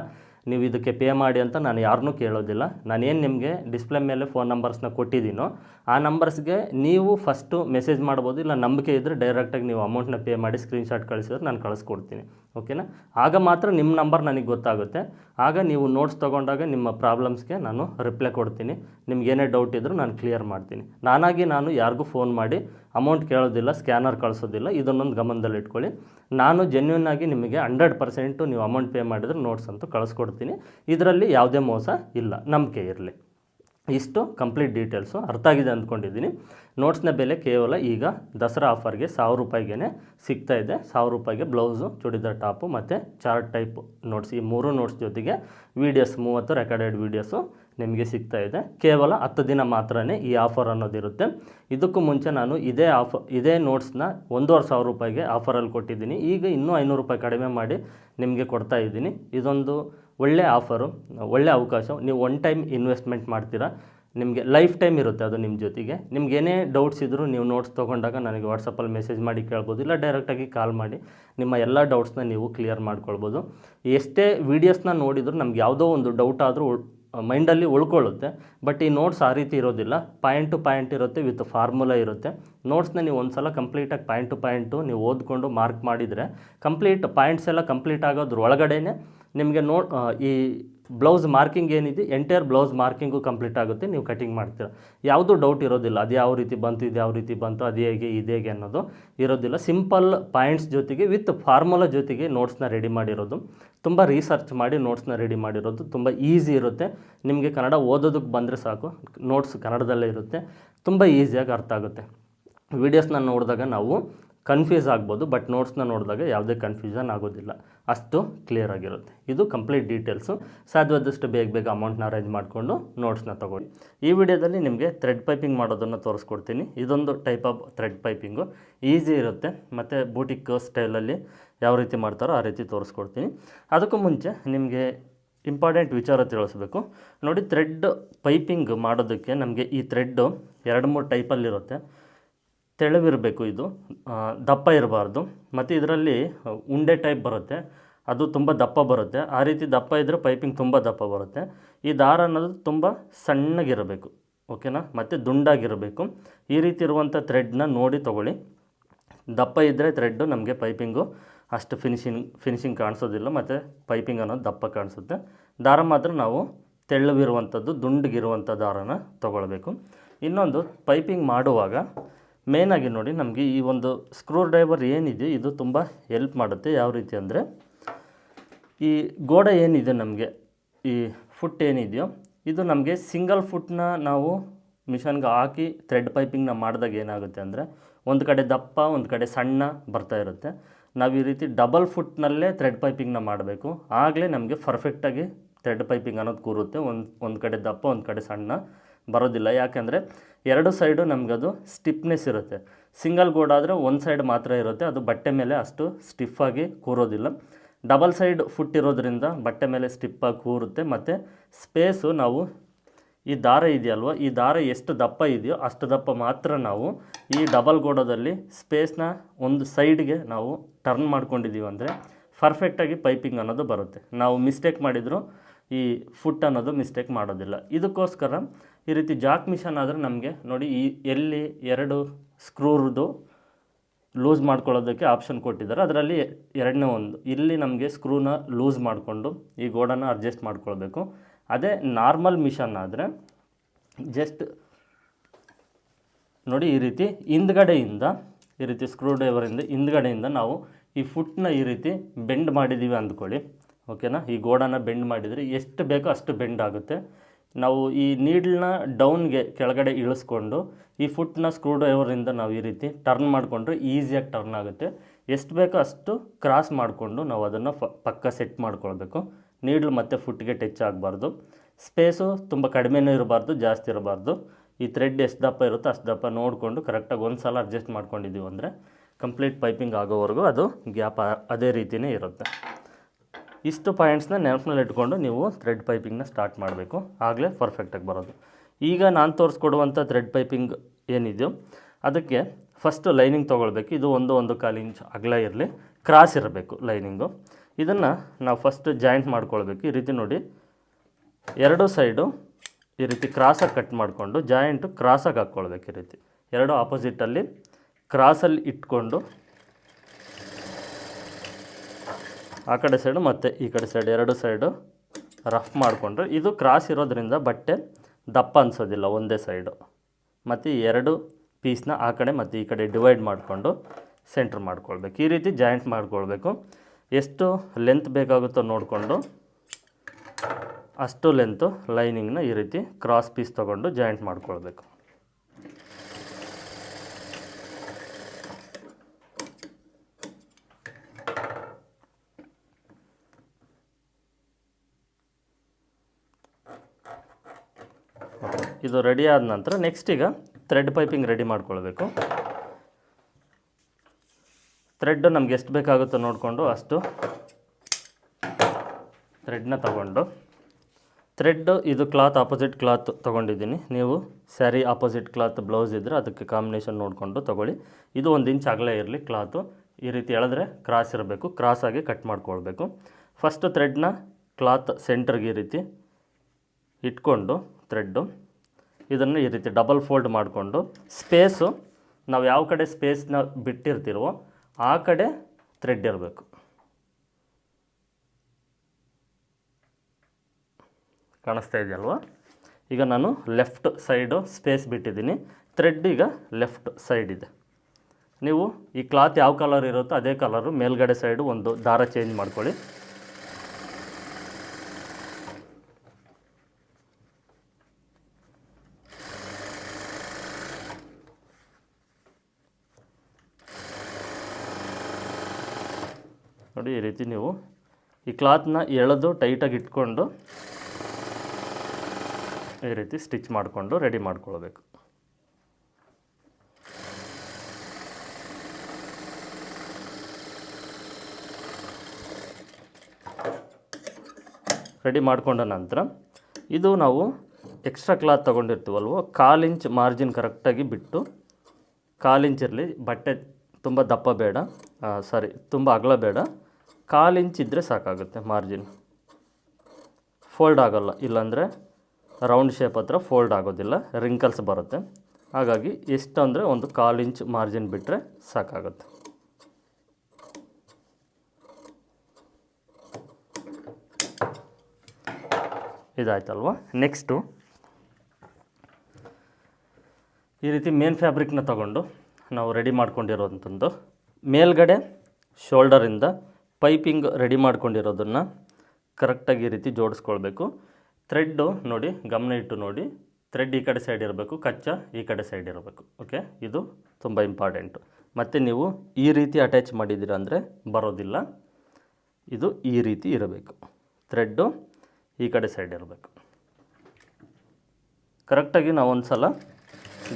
ನೀವು ಇದಕ್ಕೆ ಪೇ ಮಾಡಿ ಅಂತ ನಾನು ಯಾರನ್ನೂ ಕೇಳೋದಿಲ್ಲ. ನಾನೇನು ನಿಮಗೆ ಡಿಸ್ಪ್ಲೇ ಮೇಲೆ ಫೋನ್ ನಂಬರ್ಸ್ನ ಕೊಟ್ಟಿದ್ದೀನೋ, ಆ ನಂಬರ್ಸ್ಗೆ ನೀವು ಫಸ್ಟು ಮೆಸೇಜ್ ಮಾಡ್ಬೋದು, ಇಲ್ಲ ನಂಬಿಕೆ ಇದ್ದರೆ ಡೈರೆಕ್ಟಾಗಿ ನೀವು ಅಮೌಂಟ್ನ ಪೇ ಮಾಡಿ ಸ್ಕ್ರೀನ್ಶಾಟ್ ಕಳಿಸಿದ್ರೆ ನಾನು ಕಳಿಸ್ಕೊಡ್ತೀನಿ. ಓಕೆನಾ? ಆಗ ಮಾತ್ರ ನಿಮ್ಮ ನಂಬರ್ ನನಗೆ ಗೊತ್ತಾಗುತ್ತೆ. ಆಗ ನೀವು ನೋಟ್ಸ್ ತೊಗೊಂಡಾಗ ನಿಮ್ಮ ಪ್ರಾಬ್ಲಮ್ಸ್ಗೆ ನಾನು ರಿಪ್ಲೈ ಕೊಡ್ತೀನಿ. ನಿಮ್ಗೆ ಏನೇ ಡೌಟ್ ಇದ್ದರೂ ನಾನು ಕ್ಲಿಯರ್ ಮಾಡ್ತೀನಿ. ನಾನಾಗಿ ನಾನು ಯಾರಿಗೂ ಫೋನ್ ಮಾಡಿ ಅಮೌಂಟ್ ಕೇಳೋದಿಲ್ಲ ಸ್ಕ್ಯಾನರ್ ಕಳಿಸೋದಿಲ್ಲ, ಇದನ್ನೊಂದು ಗಮನದಲ್ಲಿ ಇಟ್ಕೊಳ್ಳಿ. ನಾನು ಜೆನ್ಯೂನ್ ಆಗಿ ನಿಮಗೆ ಹಂಡ್ರೆಡ್ ಪರ್ಸೆಂಟು ನೀವು ಅಮೌಂಟ್ ಪೇ ಮಾಡಿದ್ರೆ ನೋಟ್ಸ್ ಅಂತೂ ಕಳಿಸ್ಕೊಡ್ತೀನಿ. ಇದರಲ್ಲಿ ಯಾವುದೇ ಮೋಸ ಇಲ್ಲ. ನಂಬಿಕೆ ಇರಲಿ. ಇಷ್ಟು ಕಂಪ್ಲೀಟ್ ಡೀಟೇಲ್ಸು ಅರ್ಥ ಆಗಿದೆ ಅಂದ್ಕೊಂಡಿದ್ದೀನಿ. ನೋಟ್ಸ್ನ ಬೆಲೆ ಕೇವಲ ಈಗ ದಸರಾ ಆಫರ್ಗೆ ಸಾವಿರ ರೂಪಾಯಿಗೆ ಸಿಗ್ತಾ ಇದೆ. ಸಾವಿರ ರೂಪಾಯಿಗೆ ಬ್ಲೌಸು ಚೂಡಿದಾರ್ ಟಾಪು ಮತ್ತು ಚಾರ್ಟ್ ಟೈಪ್ ನೋಟ್ಸ್ ಈ ಮೂರು ನೋಟ್ಸ್ ಜೊತೆಗೆ ವೀಡಿಯೋಸ್ ಮೂವತ್ತು ರೆಕಾರ್ಡೆಡ್ ವೀಡಿಯೋಸು ನಿಮಗೆ ಸಿಗ್ತಾ ಇದೆ. ಕೇವಲ ಹತ್ತು ದಿನ ಮಾತ್ರ ಈ ಆಫರ್ ಅನ್ನೋದಿರುತ್ತೆ. ಇದಕ್ಕೂ ಮುಂಚೆ ನಾನು ಇದೇ ಆಫ ಇದೇ ನೋಟ್ಸ್ನ ಒಂದೂವರೆ ಸಾವಿರ ರೂಪಾಯಿಗೆ ಆಫರಲ್ಲಿ ಕೊಟ್ಟಿದ್ದೀನಿ. ಈಗ ಇನ್ನೂ ಐನೂರು ರೂಪಾಯಿ ಕಡಿಮೆ ಮಾಡಿ ನಿಮಗೆ ಕೊಡ್ತಾ ಇದ್ದೀನಿ. ಇದೊಂದು ಒಳ್ಳೆ ಆಫರು, ಒಳ್ಳೆ ಅವಕಾಶ, ನೀವು ಒನ್ ಟೈಮ್ ಇನ್ವೆಸ್ಟ್ಮೆಂಟ್ ಮಾಡ್ತೀರಾ, ನಿಮಗೆ ಲೈಫ್ ಟೈಮ್ ಇರುತ್ತೆ ಅದು ನಿಮ್ಮ ಜೊತೆಗೆ. ನಿಮ್ಗೆ ಏನೇ ಡೌಟ್ಸ್ ಇದ್ದರೂ ನೀವು ನೋಟ್ಸ್ ತೊಗೊಂಡಾಗ ನನಗೆ ವಾಟ್ಸಪ್ಪಲ್ಲಿ ಮೆಸೇಜ್ ಮಾಡಿ ಕೇಳ್ಬೋದು, ಇಲ್ಲ ಡೈರೆಕ್ಟಾಗಿ ಕಾಲ್ ಮಾಡಿ ನಿಮ್ಮ ಎಲ್ಲ ಡೌಟ್ಸ್ನ ನೀವು ಕ್ಲಿಯರ್ ಮಾಡ್ಕೊಳ್ಬೋದು. ಎಷ್ಟೇ ವೀಡಿಯೋಸ್ನ ನೋಡಿದರೂ ನಮ್ಗೆ ಯಾವುದೋ ಒಂದು ಡೌಟ್ ಆದರೂ ಮೈಂಡಲ್ಲಿ ಉಳ್ಕೊಳ್ಳುತ್ತೆ. ಬಟ್ ಈ ನೋಟ್ಸ್ ಆ ರೀತಿ ಇರೋದಿಲ್ಲ. ಪಾಯಿಂಟ್ ಟು ಪಾಯಿಂಟ್ ಇರುತ್ತೆ ವಿತ್ ಫಾರ್ಮುಲಾ ಇರುತ್ತೆ. ನೋಟ್ಸ್ನ ನೀವು ಒಂದು ಸಲ ಕಂಪ್ಲೀಟಾಗಿ ಪಾಯಿಂಟ್ ಟು ಪಾಯಿಂಟು ನೀವು ಓದ್ಕೊಂಡು ಮಾರ್ಕ್ ಮಾಡಿದರೆ ಕಂಪ್ಲೀಟ್ ಪಾಯಿಂಟ್ಸ್ ಎಲ್ಲ ಕಂಪ್ಲೀಟ್ ಆಗೋದ್ರ ನಿಮಗೆ ನೋ ಈ ಬ್ಲೌಸ್ ಮಾರ್ಕಿಂಗ್ ಏನಿದೆ ಎಂಟೈರ್ ಬ್ಲೌಸ್ ಮಾರ್ಕಿಂಗು ಕಂಪ್ಲೀಟ್ ಆಗುತ್ತೆ, ನೀವು ಕಟಿಂಗ್ ಮಾಡ್ತೀರ. ಯಾವುದೂ ಡೌಟ್ ಇರೋದಿಲ್ಲ, ಅದು ಯಾವ ರೀತಿ ಬಂತು, ಇದು ಯಾವ ರೀತಿ ಬಂತು, ಅದು ಹೇಗೆ, ಇದು ಹೇಗೆ ಅನ್ನೋದು ಇರೋದಿಲ್ಲ. ಸಿಂಪಲ್ ಪಾಯಿಂಟ್ಸ್ ಜೊತೆಗೆ ವಿತ್ ಫಾರ್ಮುಲಾ ಜೊತೆಗೆ ನೋಟ್ಸ್ನ ರೆಡಿ ಮಾಡಿರೋದು. ತುಂಬ ರಿಸರ್ಚ್ ಮಾಡಿ ನೋಟ್ಸ್ನ ರೆಡಿ ಮಾಡಿರೋದು. ತುಂಬ ಈಸಿ ಇರುತ್ತೆ. ನಿಮಗೆ ಕನ್ನಡ ಓದೋದಕ್ಕೆ ಬಂದರೆ ಸಾಕು. ನೋಟ್ಸ್ ಕನ್ನಡದಲ್ಲೇ ಇರುತ್ತೆ. ತುಂಬ ಈಸಿಯಾಗಿ ಅರ್ಥ ಆಗುತ್ತೆ. ವೀಡಿಯೋಸ್ನ ನೋಡಿದಾಗ ನಾವು ಕನ್ಫ್ಯೂಸ್ ಆಗ್ಬೋದು ಬಟ್ ನೋಟ್ಸ್ನ ನೋಡಿದಾಗ ಯಾವುದೇ ಕನ್ಫ್ಯೂಷನ್ ಆಗೋದಿಲ್ಲ. ಅಷ್ಟು ಕ್ಲಿಯರ್ ಆಗಿರುತ್ತೆ. ಇದು ಕಂಪ್ಲೀಟ್ ಡೀಟೇಲ್ಸು ಸಾಧ್ಯವಾದಷ್ಟು ಬೇಗ ಬೇಗ ಅಮೌಂಟ್ನ ಅರೇಂಜ್ ಮಾಡಿಕೊಂಡು ನೋಟ್ಸ್ನ ತೊಗೊಳ್ಳಿ. ಈ ವಿಡಿಯೋದಲ್ಲಿ ನಿಮಗೆ ಥ್ರೆಡ್ ಪೈಪಿಂಗ್ ಮಾಡೋದನ್ನು ತೋರಿಸ್ಕೊಡ್ತೀನಿ. ಇದೊಂದು type of thread piping easy ಇರುತ್ತೆ. ಮತ್ತು ಬೂಟಿಕ್ ಸ್ಟೈಲಲ್ಲಿ ಯಾವ ರೀತಿ ಮಾಡ್ತಾರೋ ಆ ರೀತಿ ತೋರಿಸ್ಕೊಡ್ತೀನಿ. ಅದಕ್ಕೂ ಮುಂಚೆ ನಿಮಗೆ ಇಂಪಾರ್ಟೆಂಟ್ ವಿಚಾರ ತಿಳಿಸ್ಬೇಕು. ನೋಡಿ ಥ್ರೆಡ್ ಪೈಪಿಂಗ್ ಮಾಡೋದಕ್ಕೆ ನಮಗೆ ಈ ಥ್ರೆಡ್ಡು ಎರಡು ಮೂರು ಟೈಪಲ್ಲಿರುತ್ತೆ ತೆಳುವಿರಬೇಕು ಇದು. ದಪ್ಪ ಇರಬಾರ್ದು. ಮತ್ತು ಇದರಲ್ಲಿ ಉಂಡೆ ಟೈಪ್ ಬರುತ್ತೆ. ಅದು ತುಂಬ ದಪ್ಪ ಬರುತ್ತೆ. ಆ ರೀತಿ ದಪ್ಪ ಇದ್ದರೆ ಪೈಪಿಂಗ್ ತುಂಬ ದಪ್ಪ ಬರುತ್ತೆ. ಈ ದಾರ ಅನ್ನೋದು ತುಂಬ ಸಣ್ಣಗಿರಬೇಕು. ಓಕೆನಾ ಮತ್ತು ದುಂಡಾಗಿರಬೇಕು. ಈ ರೀತಿ ಇರುವಂಥ ಥ್ರೆಡ್ನ ನೋಡಿ ತೊಗೊಳ್ಳಿ. ದಪ್ಪ ಇದ್ದರೆ ಥ್ರೆಡ್ಡು ನಮಗೆ ಪೈಪಿಂಗು ಅಷ್ಟು ಫಿನಿಶಿಂಗ್ ಫಿನಿಶಿಂಗ್ ಕಾಣಿಸೋದಿಲ್ಲ. ಮತ್ತು ಪೈಪಿಂಗ್ ಅನ್ನೋದು ದಪ್ಪ ಕಾಣಿಸುತ್ತೆ. ದಾರ ಮಾತ್ರ ನಾವು ತೆಳ್ಳವಿರುವಂಥದ್ದು ದುಂಡಗಿರುವಂಥ ದಾರನ ತೊಗೊಳ್ಬೇಕು. ಇನ್ನೊಂದು ಪೈಪಿಂಗ್ ಮಾಡುವಾಗ ಮೇಯ್ನಾಗಿ ನೋಡಿ ನಮಗೆ ಈ ಒಂದು ಸ್ಕ್ರೂ ಡ್ರೈವರ್ ಏನಿದೆ, ಇದು ತುಂಬ ಹೆಲ್ಪ್ ಮಾಡುತ್ತೆ. ಯಾವ ರೀತಿ ಅಂದರೆ, ಈ ಗೋಡೆ ಏನಿದೆ ನಮಗೆ, ಈ ಫುಟ್ ಏನಿದೆಯೋ, ಇದು ನಮಗೆ ಸಿಂಗಲ್ ಫುಟ್ನ ನಾವು ಮಿಷನ್ಗೆ ಹಾಕಿ ಥ್ರೆಡ್ ಪೈಪಿಂಗ್ನ ಮಾಡಿದಾಗ ಏನಾಗುತ್ತೆ ಅಂದರೆ, ಒಂದು ಕಡೆ ದಪ್ಪ, ಒಂದು ಕಡೆ ಸಣ್ಣ ಬರ್ತಾ ಇರುತ್ತೆ. ನಾವು ಈ ರೀತಿ ಡಬಲ್ ಫುಟ್ನಲ್ಲೇ ಥ್ರೆಡ್ ಪೈಪಿಂಗ್ನ ಮಾಡಬೇಕು. ಆಗಲೇ ನಮಗೆ ಪರ್ಫೆಕ್ಟಾಗಿ ಥ್ರೆಡ್ ಪೈಪಿಂಗ್ ಅನ್ನೋದು ಕೂರುತ್ತೆ. ಒಂದು ಒಂದು ಕಡೆ ದಪ್ಪ, ಒಂದು ಕಡೆ ಸಣ್ಣ. ಬರೋದಿಲ್ಲ. ಯಾಕೆಂದರೆ ಎರಡು ಸೈಡು ನಮಗದು ಸ್ಟಿಫ್ನೆಸ್ ಇರುತ್ತೆ. ಸಿಂಗಲ್ ಗೋಡ್ ಆದರೆ ಒಂದು ಸೈಡ್ ಮಾತ್ರ ಇರುತ್ತೆ. ಅದು ಬಟ್ಟೆ ಮೇಲೆ ಅಷ್ಟು ಸ್ಟಿಫಾಗಿ ಕೂರೋದಿಲ್ಲ. ಡಬಲ್ ಸೈಡ್ ಫುಟ್ ಇರೋದ್ರಿಂದ ಬಟ್ಟೆ ಮೇಲೆ ಸ್ಟಿಪ್ಪಾಗಿ ಕೂರುತ್ತೆ. ಮತ್ತು ಸ್ಪೇಸು ನಾವು ಈ ದಾರ ಇದೆಯಲ್ವ, ಈ ದಾರ ಎಷ್ಟು ದಪ್ಪ ಇದೆಯೋ ಅಷ್ಟು ದಪ್ಪ ಮಾತ್ರ ನಾವು ಈ ಡಬಲ್ ಗೋಡದಲ್ಲಿ ಸ್ಪೇಸ್ನ ಒಂದು ಸೈಡ್ಗೆ ನಾವು ಟರ್ನ್ ಮಾಡ್ಕೊಂಡಿದ್ದೀವಿ ಅಂದರೆ ಪರ್ಫೆಕ್ಟಾಗಿ ಪೈಪಿಂಗ್ ಅನ್ನೋದು ಬರುತ್ತೆ. ನಾವು ಮಿಸ್ಟೇಕ್ ಮಾಡಿದರೂ ಈ ಫುಟ್ ಅನ್ನೋದು ಮಿಸ್ಟೇಕ್ ಮಾಡೋದಿಲ್ಲ. ಇದಕ್ಕೋಸ್ಕರ ಈ ರೀತಿ ಜಾಕ್ ಮಿಷನ್ ಆದರೆ ನಮಗೆ ನೋಡಿ ಈ ಎಲ್ಲಿ ಎರಡು ಸ್ಕ್ರೂರ್ದು ಲೂಸ್ ಮಾಡ್ಕೊಳ್ಳೋದಕ್ಕೆ ಆಪ್ಷನ್ ಕೊಟ್ಟಿದ್ದಾರೆ. ಅದರಲ್ಲಿ ಎರಡನೇ ಒಂದು, ಇಲ್ಲಿ ನಮಗೆ ಸ್ಕ್ರೂನ ಲೂಸ್ ಮಾಡಿಕೊಂಡು ಈ ಗೋಡನ್ನು ಅಡ್ಜಸ್ಟ್ ಮಾಡ್ಕೊಳ್ಬೇಕು. ಅದೇ ನಾರ್ಮಲ್ ಮಿಷನ್ ಆದರೆ ಜಸ್ಟ್ ನೋಡಿ ಈ ರೀತಿ ಹಿಂದ್ಗಡೆಯಿಂದ, ಈ ರೀತಿ ಸ್ಕ್ರೂ ಡ್ರೈವರಿಂದ ಹಿಂದ್ಗಡೆಯಿಂದ ನಾವು ಈ ಫುಟ್ನ ಈ ರೀತಿ ಬೆಂಡ್ ಮಾಡಿದ್ದೀವಿ ಅಂದ್ಕೊಳ್ಳಿ. ಓಕೆನಾ? ಈ ಗೋಡನ್ನು ಬೆಂಡ್ ಮಾಡಿದರೆ ಎಷ್ಟು ಬೇಕೋ ಅಷ್ಟು ಬೆಂಡ್ ಆಗುತ್ತೆ. ನಾವು ಈ ನೀಡ್ಲನ್ನ ಡೌನ್ಗೆ ಕೆಳಗಡೆ ಇಳಿಸ್ಕೊಂಡು ಈ ಫುಟ್ನ ಸ್ಕ್ರೂ ಡ್ರೈವರಿಂದ ನಾವು ಈ ರೀತಿ ಟರ್ನ್ ಮಾಡಿಕೊಂಡ್ರೆ ಈಸಿಯಾಗಿ ಟರ್ನ್ ಆಗುತ್ತೆ. ಎಷ್ಟು ಬೇಕೋ ಅಷ್ಟು ಕ್ರಾಸ್ ಮಾಡಿಕೊಂಡು ನಾವು ಅದನ್ನು ಪಕ್ಕ ಸೆಟ್ ಮಾಡ್ಕೊಳ್ಬೇಕು. ನೀಡ್ಲು ಮತ್ತು ಫುಟ್ಗೆ ಟಚ್ ಆಗಬಾರ್ದು. ಸ್ಪೇಸು ತುಂಬ ಕಡಿಮೆನೂ ಇರಬಾರ್ದು, ಜಾಸ್ತಿ ಇರಬಾರ್ದು. ಈ ಥ್ರೆಡ್ ಎಷ್ಟು ದಪ್ಪ ಇರುತ್ತೋ ಅಷ್ಟು ದಪ್ಪ ನೋಡಿಕೊಂಡು ಕರೆಕ್ಟಾಗಿ ಒಂದು ಸಲ ಅಡ್ಜಸ್ಟ್ ಮಾಡ್ಕೊಂಡಿದ್ದೀವಿ ಅಂದರೆ ಕಂಪ್ಲೀಟ್ ಪೈಪಿಂಗ್ ಆಗೋವರೆಗೂ ಅದು ಗ್ಯಾಪ್ ಅದೇ ರೀತಿಯೇ ಇರುತ್ತೆ. ಇಷ್ಟು ಪಾಯಿಂಟ್ಸ್ನ ನೆನಪಿನಲ್ಲಿ ಇಟ್ಕೊಂಡು ನೀವು ಥ್ರೆಡ್ ಪೈಪಿಂಗ್ನ ಸ್ಟಾರ್ಟ್ ಮಾಡಬೇಕು. ಆಗಲೇ ಪರ್ಫೆಕ್ಟಾಗಿ ಬರೋದು. ಈಗ ನಾನು ತೋರಿಸ್ಕೊಡುವಂಥ ಥ್ರೆಡ್ ಪೈಪಿಂಗ್ ಏನಿದೆಯೋ, ಅದಕ್ಕೆ ಫಸ್ಟು ಲೈನಿಂಗ್ ತೊಗೊಳ್ಬೇಕು. ಇದು ಒಂದು ಒಂದು ಕಾಲು ಇಂಚ್ ಅಗಲ ಇರಲಿ. ಕ್ರಾಸ್ ಇರಬೇಕು ಲೈನಿಂಗು ಇದನ್ನು ನಾವು ಫಸ್ಟ್ ಜಾಯಿಂಟ್ ಮಾಡ್ಕೊಳ್ಬೇಕು. ಈ ರೀತಿ ನೋಡಿ. ಎರಡು ಸೈಡು ಈ ರೀತಿ ಕ್ರಾಸಾಗಿ ಕಟ್ ಮಾಡಿಕೊಂಡು ಜಾಯಿಂಟು ಕ್ರಾಸಾಗಿ ಹಾಕ್ಕೊಳ್ಬೇಕು ಈ ರೀತಿ. ಎರಡು ಆಪೋಸಿಟಲ್ಲಿ ಕ್ರಾಸಲ್ಲಿ ಇಟ್ಕೊಂಡು ಆ ಕಡೆ ಸೈಡು ಮತ್ತು ಈ ಕಡೆ ಸೈಡ್ ಎರಡು ಸೈಡು ರಫ್ ಮಾಡಿಕೊಂಡ್ರೆ ಇದು ಕ್ರಾಸ್ ಇರೋದ್ರಿಂದ ಬಟ್ಟೆ ದಪ್ಪ ಅನಿಸೋದಿಲ್ಲ ಒಂದೇ ಸೈಡು ಮತ್ತು ಎರಡು ಪೀಸ್ನ ಆ ಕಡೆ ಮತ್ತು ಈ ಕಡೆ ಡಿವೈಡ್ ಮಾಡಿಕೊಂಡು ಸೆಂಟ್ರ್ ಮಾಡ್ಕೊಳ್ಬೇಕು. ಈ ರೀತಿ ಜಾಯಿಂಟ್ ಮಾಡ್ಕೊಳ್ಬೇಕು. ಎಷ್ಟು ಲೆಂತ್ ಬೇಕಾಗುತ್ತೋ ನೋಡಿಕೊಂಡು ಅಷ್ಟು ಲೆಂತು ಲೈನಿಂಗ್ನ ಈ ರೀತಿ ಕ್ರಾಸ್ ಪೀಸ್ ತೊಗೊಂಡು ಜಾಯಿಂಟ್ ಮಾಡ್ಕೊಳ್ಬೇಕು. ಇದು ರೆಡಿ ಆದ ನಂತರ ನೆಕ್ಸ್ಟ್ ಈಗ ಥ್ರೆಡ್ ಪೈಪಿಂಗ್ ರೆಡಿ ಮಾಡ್ಕೊಳ್ಬೇಕು. ಥ್ರೆಡ್ ನಮ್ಗೆ ಎಷ್ಟು ಬೇಕಾಗುತ್ತೋ ನೋಡಿಕೊಂಡು ಅಷ್ಟು ಥ್ರೆಡ್ನ ತಗೊಂಡು. ಥ್ರೆಡ್ ಇದು ಕ್ಲಾತ್ ಆಪೋಸಿಟ್ ಕ್ಲಾತ್ ತೊಗೊಂಡಿದ್ದೀನಿ. ನೀವು ಸ್ಯಾರಿ ಆಪೋಸಿಟ್ ಕ್ಲಾತ್ ಬ್ಲೌಸ್ ಇದ್ದರೆ ಅದಕ್ಕೆ ಕಾಂಬಿನೇಷನ್ ನೋಡಿಕೊಂಡು ತೊಗೊಳ್ಳಿ. ಇದು ಒಂದು ಇಂಚ್ ಆಗಲೇ ಇರಲಿ ಕ್ಲಾತು ಈ ರೀತಿ ಎಳೆದ್ರೆ ಕ್ರಾಸ್ ಇರಬೇಕು. ಕ್ರಾಸಾಗಿ ಕಟ್ ಮಾಡ್ಕೊಳ್ಬೇಕು. ಫಸ್ಟ್ ಥ್ರೆಡ್ನ ಕ್ಲಾತ್ ಸೆಂಟ್ರಿಗೆ ಈ ರೀತಿ ಇಟ್ಕೊಂಡು ಥ್ರೆಡ್ಡು ಇದನ್ನು ಈ ರೀತಿ ಡಬಲ್ ಫೋಲ್ಡ್ ಮಾಡಿಕೊಂಡು ಸ್ಪೇಸು ನಾವು ಯಾವ ಕಡೆ ಸ್ಪೇಸ್ನ ಬಿಟ್ಟಿರ್ತೀರೋ ಆ ಕಡೆ ಥ್ರೆಡ್ ಇರಬೇಕು. ಕಾಣಿಸ್ತಾ ಇದೆಯಲ್ವಾ? ಈಗ ನಾನು ಲೆಫ್ಟ್ ಸೈಡು ಸ್ಪೇಸ್ ಬಿಟ್ಟಿದ್ದೀನಿ. ಥ್ರೆಡ್ ಈಗ ಲೆಫ್ಟ್ ಸೈಡ್ ಇದೆ. ನೀವು ಈ ಕ್ಲಾತ್ ಯಾವ ಕಲರ್ ಇರುತ್ತೋ ಅದೇ ಕಲರು ಮೇಲ್ಗಡೆ ಸೈಡು ಒಂದು ದಾರ ಚೇಂಜ್ ಮಾಡ್ಕೊಳ್ಳಿ. ನೋಡಿ ಈ ರೀತಿ ನೀವು ಈ ಕ್ಲಾತ್ನ ಎಳೆದು ಟೈಟಾಗಿ ಇಟ್ಕೊಂಡು ಈ ರೀತಿ ಸ್ಟಿಚ್ ಮಾಡಿಕೊಂಡು ರೆಡಿ ಮಾಡ್ಕೊಳ್ಬೇಕು. ರೆಡಿ ಮಾಡಿಕೊಂಡ ನಂತರ ಇದು ನಾವು ಎಕ್ಸ್ಟ್ರಾ ಕ್ಲಾತ್ ತೊಗೊಂಡಿರ್ತೀವಲ್ವ ಕಾಲು ಇಂಚ್ ಮಾರ್ಜಿನ್ ಕರೆಕ್ಟಾಗಿ ಬಿಟ್ಟು ಕಾಲು ಇಂಚ್ ಇರಲಿ ಬಟ್ಟೆ ತುಂಬ ದಪ್ಪ ಬೇಡ ಸಾರಿ ತುಂಬ ಅಗಲ ಬೇಡ. ಕಾಲು ಇಂಚ್ ಇದ್ದರೆ ಸಾಕಾಗುತ್ತೆ ಮಾರ್ಜಿನ್ ಫೋಲ್ಡ್ ಆಗೋಲ್ಲ, ಇಲ್ಲಾಂದರೆ ರೌಂಡ್ ಶೇಪ್ ಹತ್ರ ಫೋಲ್ಡ್ ಆಗೋದಿಲ್ಲ ರಿಂಕಲ್ಸ್ ಬರುತ್ತೆ. ಹಾಗಾಗಿ ಎಷ್ಟು ಅಂದರೆ ಒಂದು ಕಾಲು ಇಂಚ್ ಮಾರ್ಜಿನ್ ಬಿಟ್ಟರೆ ಸಾಕಾಗುತ್ತೆ. ಇದಾಯ್ತಲ್ವ? ನೆಕ್ಸ್ಟು ಈ ರೀತಿ ಮೇನ್ ಫ್ಯಾಬ್ರಿಕ್ನ ತಗೊಂಡು ನಾವು ರೆಡಿ ಮಾಡ್ಕೊಂಡಿರೋಂಥದ್ದು. ಮೇಲ್ಗಡೆ ಶೋಲ್ಡರಿಂದ ಪೈಪಿಂಗ್ ರೆಡಿ ಮಾಡ್ಕೊಂಡಿರೋದನ್ನು ಕರೆಕ್ಟಾಗಿ ಈ ರೀತಿ ಜೋಡಿಸ್ಕೊಳ್ಬೇಕು. ಥ್ರೆಡ್ಡು ನೋಡಿ, ಗಮನ ಇಟ್ಟು ನೋಡಿ. ಥ್ರೆಡ್ ಈ ಕಡೆ ಸೈಡ್ ಇರಬೇಕು, ಕಚ್ಚಾ ಈ ಕಡೆ ಸೈಡ್ ಇರಬೇಕು. ಓಕೆ ಇದು ತುಂಬ ಇಂಪಾರ್ಟೆಂಟು ಮತ್ತು ನೀವು ಈ ರೀತಿ ಅಟ್ಯಾಚ್ ಮಾಡಿದ್ದೀರ ಅಂದರೆ ಬರೋದಿಲ್ಲ. ಇದು ಈ ರೀತಿ ಇರಬೇಕು. ಥ್ರೆಡ್ಡು ಈ ಕಡೆ ಸೈಡ್ ಇರಬೇಕು. ಕರೆಕ್ಟಾಗಿ ನಾವು ಒಂದು ಸಲ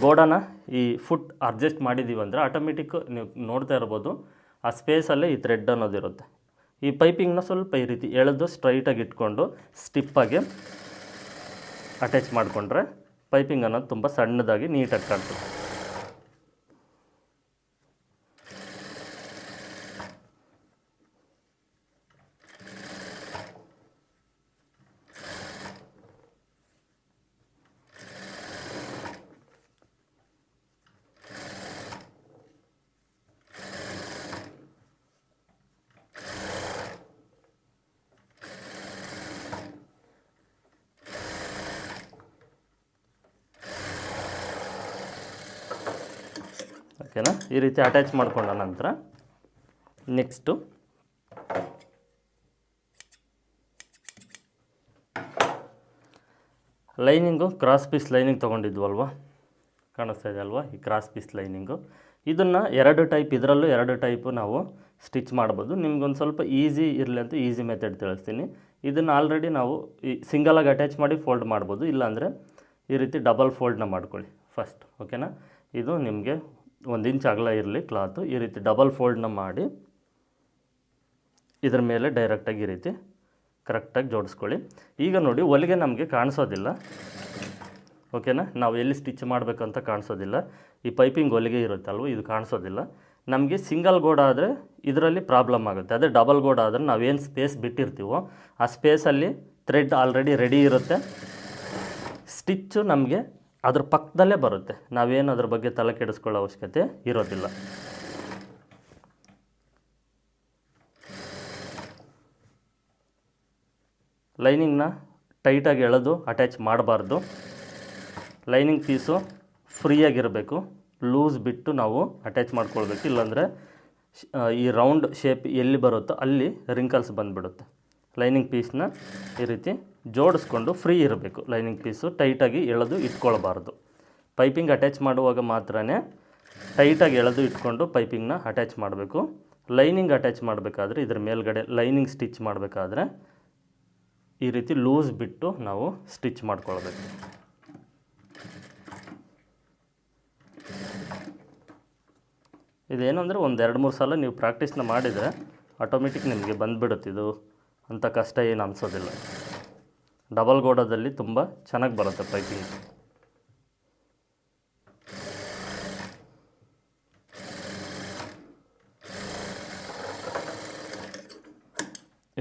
ಗೋಡನ ಈ ಫುಟ್ ಅಡ್ಜಸ್ಟ್ ಮಾಡಿದ್ದೀವಿ ಅಂದರೆ ಆಟೋಮೆಟಿಕ್ ನೀವು ನೋಡ್ತಾ ಇರ್ಬೋದು. ಆ ಸ್ಪೇಸಲ್ಲೇ ಈ ಥ್ರೆಡ್ ಅನ್ನೋದಿರುತ್ತೆ ಈ ಪೈಪಿಂಗ್ನ ಸ್ವಲ್ಪ ಈ ರೀತಿ ಎಳೆದು ಸ್ಟ್ರೈಟಾಗಿ ಇಟ್ಕೊಂಡು ಸ್ಟಿಪ್ಪಾಗಿ ಅಟ್ಯಾಚ್ ಮಾಡಿಕೊಂಡ್ರೆ ಪೈಪಿಂಗ್ ಅನ್ನೋದು ತುಂಬ ಸಣ್ಣದಾಗಿ ನೀಟಾಗಿ ಕಾಣ್ತದೆ. ಓಕೆನಾ ಈ ರೀತಿ ಅಟ್ಯಾಚ್ ಮಾಡಿಕೊಂಡ ನಂತರ next lining cross piece lining ತೊಗೊಂಡಿದ್ವಲ್ವ? ಕಾಣಿಸ್ತಾ ಇದೆ ಅಲ್ವಾ? ಈ ಕ್ರಾಸ್ ಪೀಸ್ ಲೈನಿಂಗು ಇದನ್ನು ಎರಡು ಟೈಪ್ ಇದರಲ್ಲೂ ಎರಡು ಟೈಪು ನಾವು ಸ್ಟಿಚ್ ಮಾಡ್ಬೋದು. ನಿಮ್ಗೊಂದು ಸ್ವಲ್ಪ ಈಸಿ ಇರಲಿ ಅಂತ ಈಸಿ ಮೆಥಡ್ ತಿಳಿಸ್ತೀನಿ. ಇದನ್ನು ಆಲ್ರೆಡಿ ನಾವು ಈ ಸಿಂಗಲಾಗಿ ಅಟ್ಯಾಚ್ ಮಾಡಿ ಫೋಲ್ಡ್ ಮಾಡ್ಬೋದು. ಇಲ್ಲಾಂದರೆ ಈ ರೀತಿ ಡಬಲ್ ಫೋಲ್ಡ್ನ ಮಾಡ್ಕೊಳ್ಳಿ ಫಸ್ಟ್ ಓಕೆನಾ ಇದು ನಿಮಗೆ ಒಂದು ಇಂಚ್ ಅಗಲ ಇರಲಿ ಕ್ಲಾತು ಈ ರೀತಿ ಡಬಲ್ ಫೋಲ್ಡ್ನ ಮಾಡಿ ಇದರ ಮೇಲೆ ಡೈರೆಕ್ಟಾಗಿ ಈ ರೀತಿ ಕರೆಕ್ಟಾಗಿ ಜೋಡಿಸ್ಕೊಳ್ಳಿ. ಈಗ ನೋಡಿ ಹೊಲಿಗೆ ನಮಗೆ ಕಾಣಿಸೋದಿಲ್ಲ. ಓಕೆನಾ ನಾವು ಎಲ್ಲಿ ಸ್ಟಿಚ್ ಮಾಡಬೇಕಂತ ಕಾಣಿಸೋದಿಲ್ಲ. ಈ ಪೈಪಿಂಗ್ ಹೊಲಿಗೆ ಇರುತ್ತಲ್ವ, ಇದು ಕಾಣಿಸೋದಿಲ್ಲ. ನಮಗೆ ಸಿಂಗಲ್ ಗೋಡ್ ಆದರೆ ಇದರಲ್ಲಿ ಪ್ರಾಬ್ಲಮ್ ಆಗುತ್ತೆ. ಅದೇ ಡಬಲ್ ಗೋಡ್ ಆದರೆ ನಾವೇನು ಸ್ಪೇಸ್ ಬಿಟ್ಟಿರ್ತೀವೋ, ಆ ಸ್ಪೇಸಲ್ಲಿ ಥ್ರೆಡ್ ಆಲ್ರೆಡಿ ರೆಡಿ ಇರುತ್ತೆ. ಸ್ಟಿಚ್ಚು ನಮಗೆ ಅದ್ರ ಪಕ್ಕದಲ್ಲೇ ಬರುತ್ತೆ. ನಾವೇನು ಅದ್ರ ಬಗ್ಗೆ ತಲೆ ಕೆಡಿಸ್ಕೊಳ್ಳೋ ಅವಶ್ಯಕತೆ ಇರೋದಿಲ್ಲ. ಲೈನಿಂಗ್ನ ಟೈಟಾಗಿ ಎಳೆದು ಅಟ್ಯಾಚ್ ಮಾಡಬಾರ್ದು. Lining piece ಫ್ರೀಯಾಗಿರಬೇಕು. ಲೂಸ್ ಬಿಟ್ಟು ನಾವು ಅಟ್ಯಾಚ್ ಮಾಡ್ಕೊಳ್ಬೇಕು. ಇಲ್ಲಾಂದರೆ ಈ ರೌಂಡ್ ಶೇಪ್ ಎಲ್ಲಿ ಬರುತ್ತೋ ಅಲ್ಲಿ ರಿಂಕಲ್ಸ್ ಬಂದುಬಿಡುತ್ತೆ. ಲೈನಿಂಗ್ ಪೀಸ್ನ ಈ ರೀತಿ ಜೋಡಿಸ್ಕೊಂಡು ಫ್ರೀ ಇರಬೇಕು. ಲೈನಿಂಗ್ ಪೀಸು ಟೈಟಾಗಿ ಎಳೆದು ಇಟ್ಕೊಳ್ಬಾರ್ದು. ಪೈಪಿಂಗ್ ಅಟ್ಯಾಚ್ ಮಾಡುವಾಗ ಮಾತ್ರ ಟೈಟಾಗಿ ಎಳೆದು ಇಟ್ಕೊಂಡು ಪೈಪಿಂಗ್ನ ಅಟ್ಯಾಚ್ ಮಾಡಬೇಕು. ಲೈನಿಂಗ್ ಅಟ್ಯಾಚ್ ಮಾಡಬೇಕಾದ್ರೆ ಇದ್ರ ಮೇಲ್ಗಡೆ ಲೈನಿಂಗ್ ಸ್ಟಿಚ್ ಮಾಡಬೇಕಾದ್ರೆ ಈ ರೀತಿ ಲೂಸ್ ಬಿಟ್ಟು ನಾವು ಸ್ಟಿಚ್ ಮಾಡ್ಕೊಳ್ಬೇಕು. ಇದೇನು ಅಂದರೆ ಒಂದು ಎರಡು ಮೂರು ಸಲ ನೀವು ಪ್ರಾಕ್ಟೀಸ್ನ ಮಾಡಿದರೆ ಆಟೋಮೆಟಿಕ್ ನಿಮಗೆ ಬಂದುಬಿಡುತ್ತೆ ಇದು. ಅಂಥ ಕಷ್ಟ ಏನು ಅನಿಸೋದಿಲ್ಲ. ಡಬಲ್ ಗೋಡದಲ್ಲಿ ತುಂಬ ಚೆನ್ನಾಗಿ ಬರುತ್ತೆ ಪೈಪಿಂಗ್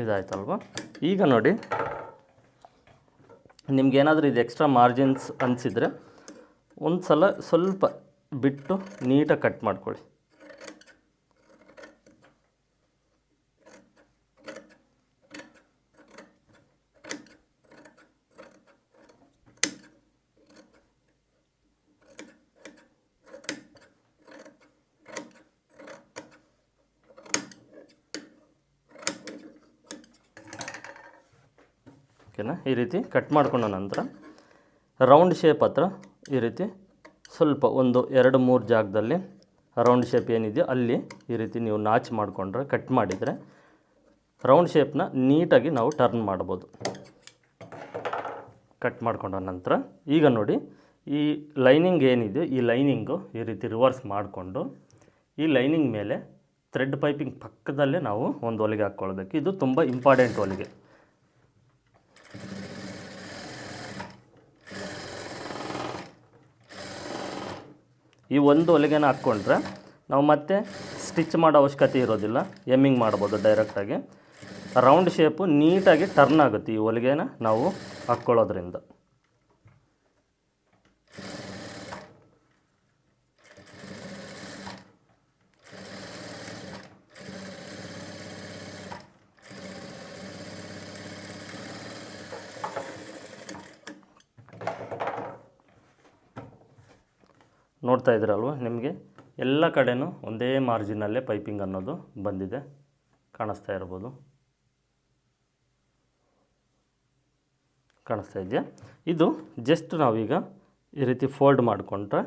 ಇದಾಯ್ತಲ್ವ? ಈಗ ನೋಡಿ ನಿಮ್ಗೇನಾದರೂ ಇದು ಎಕ್ಸ್ಟ್ರಾ ಮಾರ್ಜಿನ್ಸ್ ಅನಿಸಿದರೆ ಒಂದು ಸಲ ಸ್ವಲ್ಪ ಬಿಟ್ಟು ನೀಟಾಗಿ ಕಟ್ ಮಾಡ್ಕೊಳ್ಳಿ. ಓಕೆನಾ ಈ ರೀತಿ ಕಟ್ ಮಾಡ್ಕೊಂಡ ನಂತರ ರೌಂಡ್ ಶೇಪ್ ಹತ್ರ ಈ ರೀತಿ ಸ್ವಲ್ಪ ಒಂದು ಎರಡು ಮೂರು ಜಾಗದಲ್ಲಿ ರೌಂಡ್ ಶೇಪ್ ಏನಿದೆಯೋ ಅಲ್ಲಿ ಈ ರೀತಿ ನೀವು ನಾಚ್ ಮಾಡಿಕೊಂಡ್ರೆ ಕಟ್ ಮಾಡಿದರೆ ರೌಂಡ್ ಶೇಪ್ನ ನೀಟಾಗಿ ನಾವು ಟರ್ನ್ ಮಾಡ್ಬೋದು. ಕಟ್ ಮಾಡ್ಕೊಂಡ ನಂತರ ಈಗ ನೋಡಿ ಈ ಲೈನಿಂಗ್ ಏನಿದೆಯೋ ಈ ಲೈನಿಂಗು ಈ ರೀತಿ ರಿವರ್ಸ್ ಮಾಡಿಕೊಂಡು ಈ ಲೈನಿಂಗ್ ಮೇಲೆ ಥ್ರೆಡ್ ಪೈಪಿಂಗ್ ಪಕ್ಕದಲ್ಲೇ ನಾವು ಒಂದು ಹೊಲಿಗೆ ಹಾಕ್ಕೊಳ್ಬೇಕು ಇದು ತುಂಬ ಇಂಪಾರ್ಟೆಂಟ್ ಹೊಲಿಗೆ ಈ ಒಂದು ಹೊಲಿಗೆನ ಹಾಕ್ಕೊಂಡ್ರೆ ನಾವು ಮತ್ತೆ ಸ್ಟಿಚ್ ಮಾಡೋ ಅವಶ್ಯಕತೆ ಇರೋದಿಲ್ಲ. ಎಮ್ಮಿಂಗ್ ಮಾಡ್ಬೋದು ಡೈರೆಕ್ಟಾಗಿ ರೌಂಡ್ ಶೇಪು ನೀಟಾಗಿ ಟರ್ನ್ ಆಗುತ್ತೆ ಈ ಹೊಲಿಗೆನ ನಾವು ಹಾಕ್ಕೊಳ್ಳೋದ್ರಿಂದ. ನೋಡ್ತಾ ಇದ್ದೀರಲ್ವ ನಿಮಗೆ? ಎಲ್ಲ ಕಡೆನೂ ಒಂದೇ ಮಾರ್ಜಿನಲ್ಲೇ ಪೈಪಿಂಗ್ ಅನ್ನೋದು ಬಂದಿದೆ. ಕಾಣಿಸ್ತಾ ಇರ್ಬೋದು. ಕಾಣಿಸ್ತಾ ಇದೆಯಾ? ಇದು ಜಸ್ಟ್ ನಾವೀಗ ಈ ರೀತಿ ಫೋಲ್ಡ್ ಮಾಡಿಕೊಂಡ್ರೆ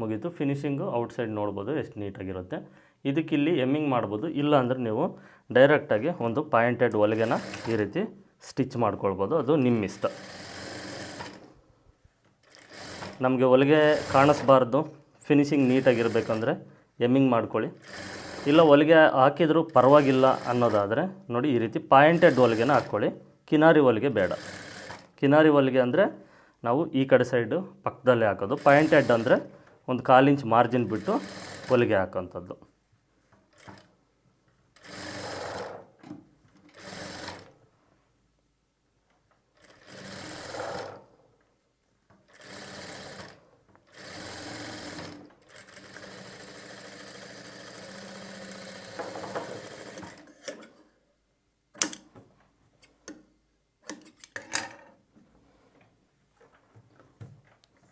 ಮುಗೀತು. ಫಿನಿಶಿಂಗು ಔಟ್ಸೈಡ್ ನೋಡ್ಬೋದು ಎಷ್ಟು ನೀಟಾಗಿರುತ್ತೆ. ಇದಕ್ಕಿಲ್ಲಿ ಎಮ್ಮಿಂಗ್ ಮಾಡ್ಬೋದು. ಇಲ್ಲ ಅಂದರೆ ನೀವು ಡೈರೆಕ್ಟಾಗಿ ಒಂದು ಪಾಯಿಂಟೆಡ್ ಹೊಲಿಗೆನ ಈ ರೀತಿ ಸ್ಟಿಚ್ ಮಾಡ್ಕೊಳ್ಬೋದು. ಅದು ನಿಮ್ಮ ಇಷ್ಟ ನಮಗೆ ಹೊಲಿಗೆ ಕಾಣಿಸ್ಬಾರ್ದು ಫಿನಿಶಿಂಗ್ ನೀಟಾಗಿರಬೇಕಂದ್ರೆ ಎಮ್ಮಿಂಗ್ ಮಾಡ್ಕೊಳ್ಳಿ. ಇಲ್ಲ ಹೊಲಿಗೆ ಹಾಕಿದರೂ ಪರವಾಗಿಲ್ಲ ಅನ್ನೋದಾದರೆ ನೋಡಿ ಈ ರೀತಿ ಪಾಯಿಂಟೆಡ್ ಹೊಲಿಗೆನ ಹಾಕ್ಕೊಳ್ಳಿ. ಕಿನಾರಿ ಹೊಲಿಗೆ ಬೇಡ. ಕಿನಾರಿ ಹೊಲಿಗೆ ಅಂದರೆ ನಾವು ಈ ಕಡೆ ಸೈಡು ಪಕ್ಕದಲ್ಲೇ ಹಾಕೋದು. ಪಾಯಿಂಟೆಡ್ ಅಂದರೆ ಒಂದು ಕಾಲು ಇಂಚ್ ಮಾರ್ಜಿನ್ ಬಿಟ್ಟು ಹೊಲಿಗೆ ಹಾಕೋಂಥದ್ದು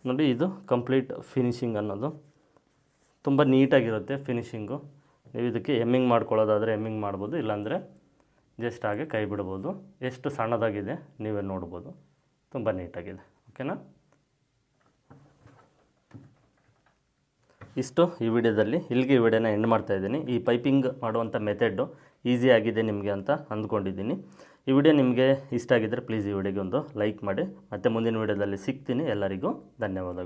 ನೋಡಿ ಇದು ಕಂಪ್ಲೀಟ್ ಫಿನಿಶಿಂಗ್ ಅನ್ನೋದು. ತುಂಬ ನೀಟಾಗಿರುತ್ತೆ ಫಿನಿಶಿಂಗು. ನೀವು ಇದಕ್ಕೆ ಎಮ್ಮಿಂಗ್ ಮಾಡ್ಕೊಳ್ಳೋದಾದರೆ ಎಮ್ಮಿಂಗ್ ಮಾಡ್ಬೋದು, ಇಲ್ಲಾಂದರೆ ಜಸ್ಟ್ ಹಾಗೆ ಕೈ ಬಿಡ್ಬೋದು. ಎಷ್ಟು ಸಣ್ಣದಾಗಿದೆ ನೀವೇ ನೋಡ್ಬೋದು. ತುಂಬ ನೀಟಾಗಿದೆ, ಓಕೆನಾ? ಇಷ್ಟು ಈ ವಿಡಿಯೋದಲ್ಲಿ. ಇಲ್ಲಿಗೆ ಈ ವಿಡಿಯೋನ ಎಂಡ್ ಮಾಡ್ತಾ ಇದ್ದೀನಿ. ಈ ಪೈಪಿಂಗ್ ಮಾಡುವಂಥ ಮೆಥಡ್ಡು ಈಸಿ ಆಗಿದೆ ನಿಮಗೆ ಅಂತ ಅಂದ್ಕೊಂಡಿದ್ದೀನಿ. ಈ ವಿಡಿಯೋ ನಿಮಗೆ ಇಷ್ಟ ಆಗಿದ್ದರೆ ಪ್ಲೀಸ್ ಈ ವಿಡಿಯೋಗೆ ಒಂದು ಲೈಕ್ ಮಾಡಿ. ಮತ್ತು ಮುಂದಿನ ವಿಡಿಯೋದಲ್ಲಿ ಸಿಗ್ತೀನಿ ಎಲ್ಲರಿಗೂ. ಧನ್ಯವಾದಗಳು.